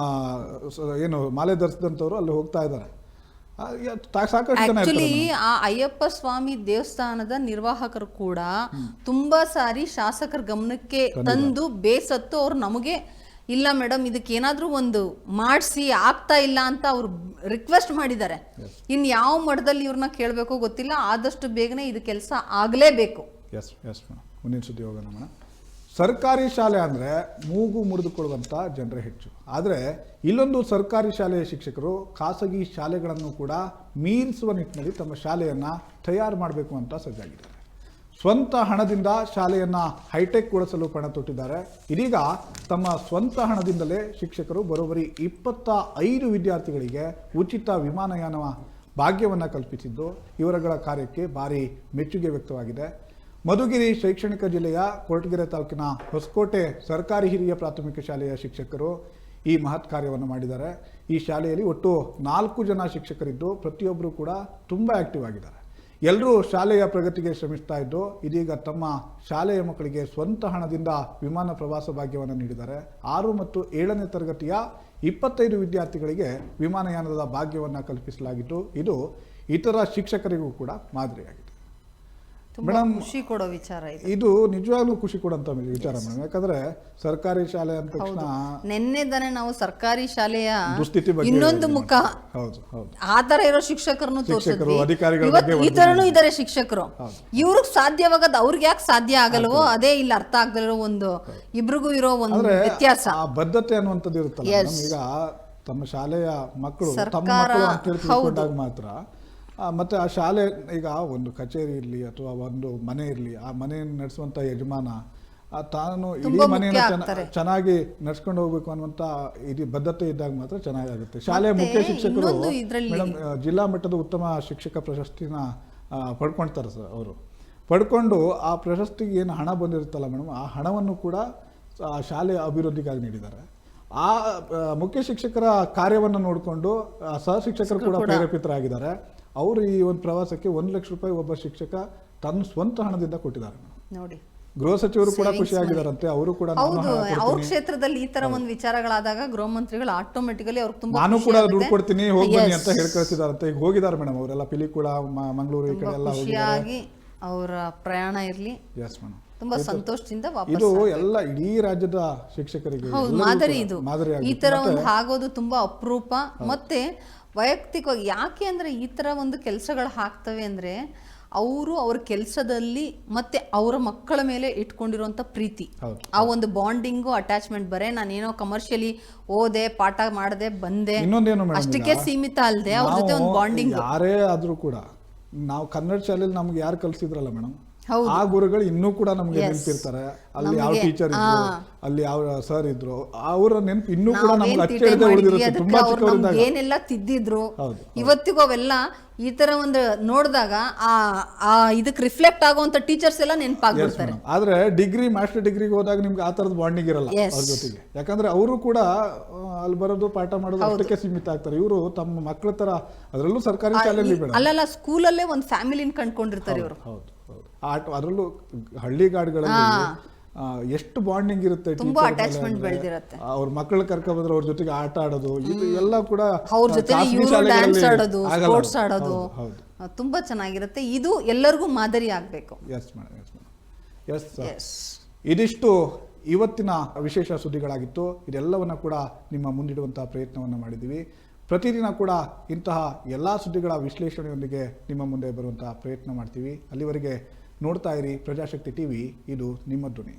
ಸ- ಏನು ಮಾಲೆ ಧರಿಸಿದಂಥವ್ರು ಅಲ್ಲಿ ಹೋಗ್ತಾ ಇದ್ದಾರೆ. ಆಕ್ಚುಲಿ ಆ ಅಯ್ಯಪ್ಪ ಸ್ವಾಮಿ ದೇವಸ್ಥಾನದ ನಿರ್ವಾಹಕರು ಕೂಡ ತುಂಬಾ ಸಾರಿ ಶಾಸಕರ ಗಮನಕ್ಕೆ ತಂದು ಬೇಸತ್ತು ಅವ್ರು ನಮಗೆ ಇಲ್ಲ ಮೇಡಮ್ ಇದಕ್ಕೆ ಏನಾದ್ರೂ ಒಂದು ಮಾಡಿಸಿ ಆಗ್ತಾ ಇಲ್ಲ ಅಂತ ಅವ್ರು ರಿಕ್ವೆಸ್ಟ್ ಮಾಡಿದ್ದಾರೆ. ಇನ್ ಯಾವ ಮಠದಲ್ಲಿ ಇವ್ರನ್ನ ಕೇಳಬೇಕೋ ಗೊತ್ತಿಲ್ಲ. ಆದಷ್ಟು ಬೇಗನೆ ಇದು ಕೆಲಸ ಆಗ್ಲೇಬೇಕು. ಎಸ್ ಎಸ್ ಮೇಡಮ್ ಮುಂದಿನ ಸುದ್ದಿ ಹೋಗೋಣ ಮೇಡಮ್ ಸರ್ಕಾರಿ ಶಾಲೆ ಅಂದರೆ ಮೂಗು ಮುರಿದುಕೊಳ್ಳುವಂಥ ಜನರೇ ಹೆಚ್ಚು. ಆದರೆ ಇಲ್ಲೊಂದು ಸರ್ಕಾರಿ ಶಾಲೆಯ ಶಿಕ್ಷಕರು ಖಾಸಗಿ ಶಾಲೆಗಳನ್ನು ಕೂಡ ಮೀರಿಸುವ ನಿಟ್ಟಿನಲ್ಲಿ ತಮ್ಮ ಶಾಲೆಯನ್ನು ತಯಾರು ಮಾಡಬೇಕು ಅಂತ ಸಜ್ಜಾಗಿದ್ದಾರೆ. ಸ್ವಂತ ಹಣದಿಂದ ಶಾಲೆಯನ್ನು ಹೈಟೆಕ್ ಗೊಳಿಸಲು ಪಣ ತೊಟ್ಟಿದ್ದಾರೆ. ಇದೀಗ ತಮ್ಮ ಸ್ವಂತ ಹಣದಿಂದಲೇ ಶಿಕ್ಷಕರು ಬರೋಬ್ಬರಿ ಇಪ್ಪತ್ತ ಐದು ವಿದ್ಯಾರ್ಥಿಗಳಿಗೆ ಉಚಿತ ವಿಮಾನಯಾನ ಭಾಗ್ಯವನ್ನು ಕಲ್ಪಿಸಿದ್ದು ಇವರುಗಳ ಕಾರ್ಯಕ್ಕೆ ಭಾರಿ ಮೆಚ್ಚುಗೆ ವ್ಯಕ್ತವಾಗಿದೆ. ಮಧುಗಿರಿ ಶೈಕ್ಷಣಿಕ ಜಿಲ್ಲೆಯ ಕೊರಟಗೆರೆ ತಾಲೂಕಿನ ಹೊಸಕೋಟೆ ಸರ್ಕಾರಿ ಹಿರಿಯ ಪ್ರಾಥಮಿಕ ಶಾಲೆಯ ಶಿಕ್ಷಕರು ಈ ಮಹತ್ ಕಾರ್ಯವನ್ನು ಮಾಡಿದ್ದಾರೆ. ಈ ಶಾಲೆಯಲ್ಲಿ ಒಟ್ಟು ನಾಲ್ಕು ಜನ ಶಿಕ್ಷಕರಿದ್ದು ಪ್ರತಿಯೊಬ್ಬರು ಕೂಡ ತುಂಬ ಆಕ್ಟಿವ್ ಆಗಿದ್ದಾರೆ. ಎಲ್ಲರೂ ಶಾಲೆಯ ಪ್ರಗತಿಗೆ ಶ್ರಮಿಸ್ತಾ ಇದ್ದು, ಇದೀಗ ತಮ್ಮ ಶಾಲೆಯ ಮಕ್ಕಳಿಗೆ ಸ್ವಂತ ಹಣದಿಂದ ವಿಮಾನ ಪ್ರವಾಸ ಭಾಗ್ಯವನ್ನು ನೀಡಿದ್ದಾರೆ. ಆರು ಮತ್ತು ಏಳನೇ ತರಗತಿಯ ಇಪ್ಪತ್ತೈದು ವಿದ್ಯಾರ್ಥಿಗಳಿಗೆ ವಿಮಾನಯಾನದ ಭಾಗ್ಯವನ್ನು ಕಲ್ಪಿಸಲಾಗಿದ್ದು, ಇದು ಇತರ ಶಿಕ್ಷಕರಿಗೂ ಕೂಡ ಮಾದರಿಯಾಗಿದೆ. ತುಂಬಾ ಮೇಡಮ್ ಖುಷಿ ಕೊಡೋ ವಿಚಾರ ಇದು. ಇದು ನಿಜವಾಗ್ಲೂ ಖುಷಿ ಕೊಡಂತ ವಿಚಾರ ಮೇಡಮ್. ಯಾಕಂದ್ರೆ ಸರ್ಕಾರಿ ಶಾಲೆ ಅಂತ ತಕ್ಷಣ ನಿನ್ನೆ ತಾನೇ ನಾವು ಸರ್ಕಾರಿ ಶಾಲೆಯ ದುಸ್ಥಿತಿ ಬಗ್ಗೆ ಇನ್ನೊಂದು ಮುಖ. ಹೌದು ಹೌದು. ಆ ತರ ಇರೋ ಶಿಕ್ಷಕರನ್ನು ತೋರಿಸಿದ್ರು ಅಧಿಕಾರಿಗಳ ಬಗ್ಗೆ ಈ ತರನು ಇದಾರೆ ಶಿಕ್ಷಕರು. ಇವ್ರಿಗೆ ಸಾಧ್ಯವಾಗದ ಅವ್ರಿಗೆ ಯಾಕೆ ಸಾಧ್ಯ ಆಗಲ್ವೋ ಅದೇ ಇಲ್ಲಿ ಅರ್ಥ ಆಗದಿರೋ ಒಂದು ಇಬ್ರಿಗೂ ಇರೋ ಒಂದು ಅಂದ್ರೆ ವ್ಯತ್ಯಾಸ. ಆ ಬದ್ಧತೆ ಅನ್ನುವಂಥದ್ದು ಇರುತ್ತಲ್ಲ ಈಗ ತಮ್ಮ ಶಾಲೆಯ ಮಕ್ಕಳು ತಮ್ಮ ಮಕ್ಕಳು ಅಂತ ಹೇಳಿ ತಿಳ್ಕೊಂಡಾಗ ಮಾತ್ರ ಮತ್ತೆ ಆ ಶಾಲೆ ಈಗ ಒಂದು ಕಚೇರಿ ಇರಲಿ ಅಥವಾ ಒಂದು ಮನೆ ಇರಲಿ ಆ ಮನೆಯನ್ನು ನಡೆಸುವಂಥ ಯಜಮಾನ ಆ ತಾನು ಇಡೀ ಮನೆಯನ್ನು ಚೆನ್ನಾಗಿ ನಡ್ಸ್ಕೊಂಡು ಹೋಗ್ಬೇಕು ಅನ್ನುವಂತ ಇದು ಬದ್ಧತೆ ಇದ್ದಾಗ ಮಾತ್ರ ಚೆನ್ನಾಗಾಗುತ್ತೆ. ಶಾಲೆಯ ಮುಖ್ಯ ಶಿಕ್ಷಕರು ಮೇಡಮ್ ಜಿಲ್ಲಾ ಮಟ್ಟದ ಉತ್ತಮ ಶಿಕ್ಷಕ ಪ್ರಶಸ್ತಿನ ಪಡ್ಕೊಳ್ತಾರೆ ಸರ್ ಅವರು. ಪಡ್ಕೊಂಡು ಆ ಪ್ರಶಸ್ತಿಗೆ ಏನು ಹಣ ಬಂದಿರುತ್ತಲ್ಲ ಮೇಡಮ್ ಆ ಹಣವನ್ನು ಕೂಡ ಆ ಶಾಲೆಯ ಅಭಿವೃದ್ಧಿಗಾಗಿ ನೀಡಿದ್ದಾರೆ. ಆ ಆ, ಮುಖ್ಯ ಶಿಕ್ಷಕರ ಕಾರ್ಯವನ್ನು ನೋಡಿಕೊಂಡು ಸಹ ಶಿಕ್ಷಕರು ಕೂಡ ಪ್ರೇರೇಪಿತರಾಗಿದ್ದಾರೆ. ಅವರು ಈ ಒಂದು ಪ್ರವಾಸಕ್ಕೆ ಒಂದು ಲಕ್ಷ ರೂಪಾಯಿ ಒಬ್ಬ ಶಿಕ್ಷಕ ತನ್ನ ಸ್ವಂತ ಹಣದಿಂದ ಕೊಟ್ಟಿದ್ದಾರೆ. ನೋಡಿ. ಗೃಹ ಸಚಿವರು ಕೂಡ ಖುಷಿಯಾಗಿದ್ದಾರಂತೆ ಅವರು ಕೂಡ ಅವ್ರ ಕ್ಷೇತ್ರದಲ್ಲಿ ಈ ತರ ಒಂದು ವಿಚಾರಗಳಾದಾಗ ಗೃಹ ಮಂತ್ರಿಗಳು ಆಟೋಮೆಟಿಕಲಿ ಅವ್ರಿಗೆ ತುಂಬಾ ನಾನು ಕೂಡ. ದುಡ್ಡು ಕೊಡ್ತೀನಿ ಹೋಗಿ ಬನ್ನಿ ಅಂತ ಹೇಳಿ ಕಳಿಸಿದಾರಂತೆ. ಈಗ ಹೋಗಿದ್ದಾರೆ ಮೇಡಮ್ ಅವರೆಲ್ಲ ಪಿಲಿಕುಳ ಮಂಗಳೂರು ಈ ಕಡೆ ಎಲ್ಲ ಹೋಗಿ ಅವರ ಪ್ರಯಾಣ ಇರಲಿ. ಎಸ್ ಮೇಡಮ್ ತುಂಬಾ ಸಂತೋಷದಿಂದ ವಾಪಸ್ ಇದು ಎಲ್ಲ ಇಡೀ ರಾಜ್ಯದ ಶಿಕ್ಷಕರಿಗೆ ಮಾದರಿ ಇದು. ಮಾದರಿ ಈ ತರ ಒಂದು ಆಗೋದು ತುಂಬಾ ಅಪರೂಪ. ಮತ್ತೆ ವೈಯಕ್ತಿಕವಾಗಿ ಯಾಕೆ ಅಂದರೆ ಈ ಥರ ಒಂದು ಕೆಲಸಗಳು ಹಾಕ್ತವೆ ಅಂದ್ರೆ ಅವರು ಅವ್ರ ಕೆಲಸದಲ್ಲಿ ಮತ್ತೆ ಅವರ ಮಕ್ಕಳ ಮೇಲೆ ಇಟ್ಕೊಂಡಿರುವಂಥ ಪ್ರೀತಿ. ಆ ಒಂದು ಬಾಂಡಿಂಗು ಅಟ್ಯಾಚ್ಮೆಂಟ್ ಬರೇ ನಾನೇನೋ ಕಮರ್ಷಿಯಲಿ ಓದೆ ಪಾಠ ಮಾಡದೆ ಬಂದೆ. ಅಷ್ಟಕ್ಕೆ ಸೀಮಿತ ಅಲ್ಲದೆ ಅವ್ರ ಜೊತೆ ಒಂದು ಬಾಂಡಿಂಗ್ ಯಾರೇ ಆದ್ರೂ ಕೂಡ ನಾವು ಕನ್ನಡ ಶಾಲೆಯಲ್ಲಿ ನಮ್ಗೆ ಯಾರು ಕಲಿಸಿದ್ರಲ್ಲ ಮೇಡಮ್. ಆ ಗುರುಗಳು ಇನ್ನೂ ಕೂಡ ನಮಗೆ ನೆನಪಿರ್ತಾರೆ. ಅಲ್ಲಿ ಯಾವ ಟೀಚರ್ ಇದ್ರು ಅಲ್ಲಿ ಯಾವ ಸರ್ ಇದ್ರು ಅವರ ನೆನಪು ಇನ್ನೂ ಕೂಡ ನಮ್ಗೆ ಅಚ್ಚಳಿದೆ ಉಳಿದಿರುತ್ತೆ. ತುಂಬಾ ಚಿಕ್ಕವರಿದ್ದಾಗ. ಏನೆಲ್ಲ ತಿದ್ದಿದ್ರು ಇವತ್ತಿಗೂ ಅವೆಲ್ಲ ಈ ತರ ಒಂದು ನೋಡಿದಾಗ ಆ ಆ ಇದಕ್ಕೆ ರಿಫ್ಲೆಕ್ಟ್ ಆಗುವಂತ ಟೀಚರ್ಸ್ ಎಲ್ಲ ನೆನಪಾಗ್ಬಿಡ್ತಾರೆ. ಆದ್ರೆ ಡಿಗ್ರಿ ಮಾಸ್ಟರ್ ಡಿಗ್ರಿಗೆ ಹೋದಾಗ ನಿಮ್ಗೆ ಆ ತರದ ಬಾಂಡಿಂಗ್ ಇರಲ್ಲ. ಅವ್ರ ಜೊತೆಗೆ. ಯಾಕಂದ್ರೆ ಅವರು ಕೂಡ ಅಲ್ಲಿ ಬರೋದು ಪಾಠ ಮಾಡೋದು ಅದಕ್ಕೆ ಸೀಮಿತ ಆಗ್ತಾರೆ. ಇವರು ತಮ್ಮ ಮಕ್ಕಳ ತರ ಅದರಲ್ಲೂ ಸರ್ಕಾರಿ ಶಾಲೆಯಲ್ಲಿ ಅಲ್ಲಲ್ಲ ಸ್ಕೂಲಲ್ಲೇ ಒಂದು ಫ್ಯಾಮಿಲಿನ ಕಂಡ್ಕೊಂಡಿರ್ತಾರೆ ಇವರು. ಹೌದು. ಆಟ ಅದರಲ್ಲೂ ಹಳ್ಳಿಗಾಡುಗಳಲ್ಲಿ ಎಷ್ಟು ಬಾಂಡಿಂಗ್ ಇರುತ್ತೆ ತುಂಬಾ ಅಟ್ಯಾಚ್ಮೆಂಟ್ ಬೆಳೆದಿರುತ್ತೆ. ಅವ್ರ ಮಕ್ಕಳು ಕರ್ಕೊ ಬಂದ್ರೆ ಅವ್ರ ಜೊತೆಗೆ ಆಟ ಆಡೋದು ಇದು ಎಲ್ಲ ಕೂಡ ಅವ್ರ ಜೊತೆ ಇವರು ಡ್ಯಾನ್ಸ್ ಆಡೋದು ಸ್ಪೋರ್ಟ್ಸ್ ಆಡೋದು ತುಂಬಾ ಚೆನ್ನಾಗಿರುತ್ತೆ. ಇದು ಎಲ್ಲರಿಗೂ ಮಾದರಿ ಆಗಬೇಕು. Yes madam yes madam yes yes ಇದಿಷ್ಟು ಇವತ್ತಿನ ವಿಶೇಷ ಸುದ್ದಿಗಳಾಗಿತ್ತು. ಇದೆಲ್ಲವನ್ನ ಕೂಡ ನಿಮ್ಮ ಮುಂದಿಡುವಂತಹ ಪ್ರಯತ್ನವನ್ನು ಮಾಡಿದ್ದೀವಿ. ಪ್ರತಿದಿನ ಕೂಡ ಇಂತಹ ಎಲ್ಲ ಸುದ್ದಿಗಳ ವಿಶ್ಲೇಷಣೆಯೊಂದಿಗೆ ನಿಮ್ಮ ಮುಂದೆ ಬರುವಂತಹ ಪ್ರಯತ್ನ ಮಾಡ್ತೀವಿ. ಅಲ್ಲಿವರೆಗೆ ನೋಡ್ತಾ ಇರಿ ಪ್ರಜಾಶಕ್ತಿ ಟಿವಿ ಇದು ನಿಮ್ಮ ಧ್ವನಿ.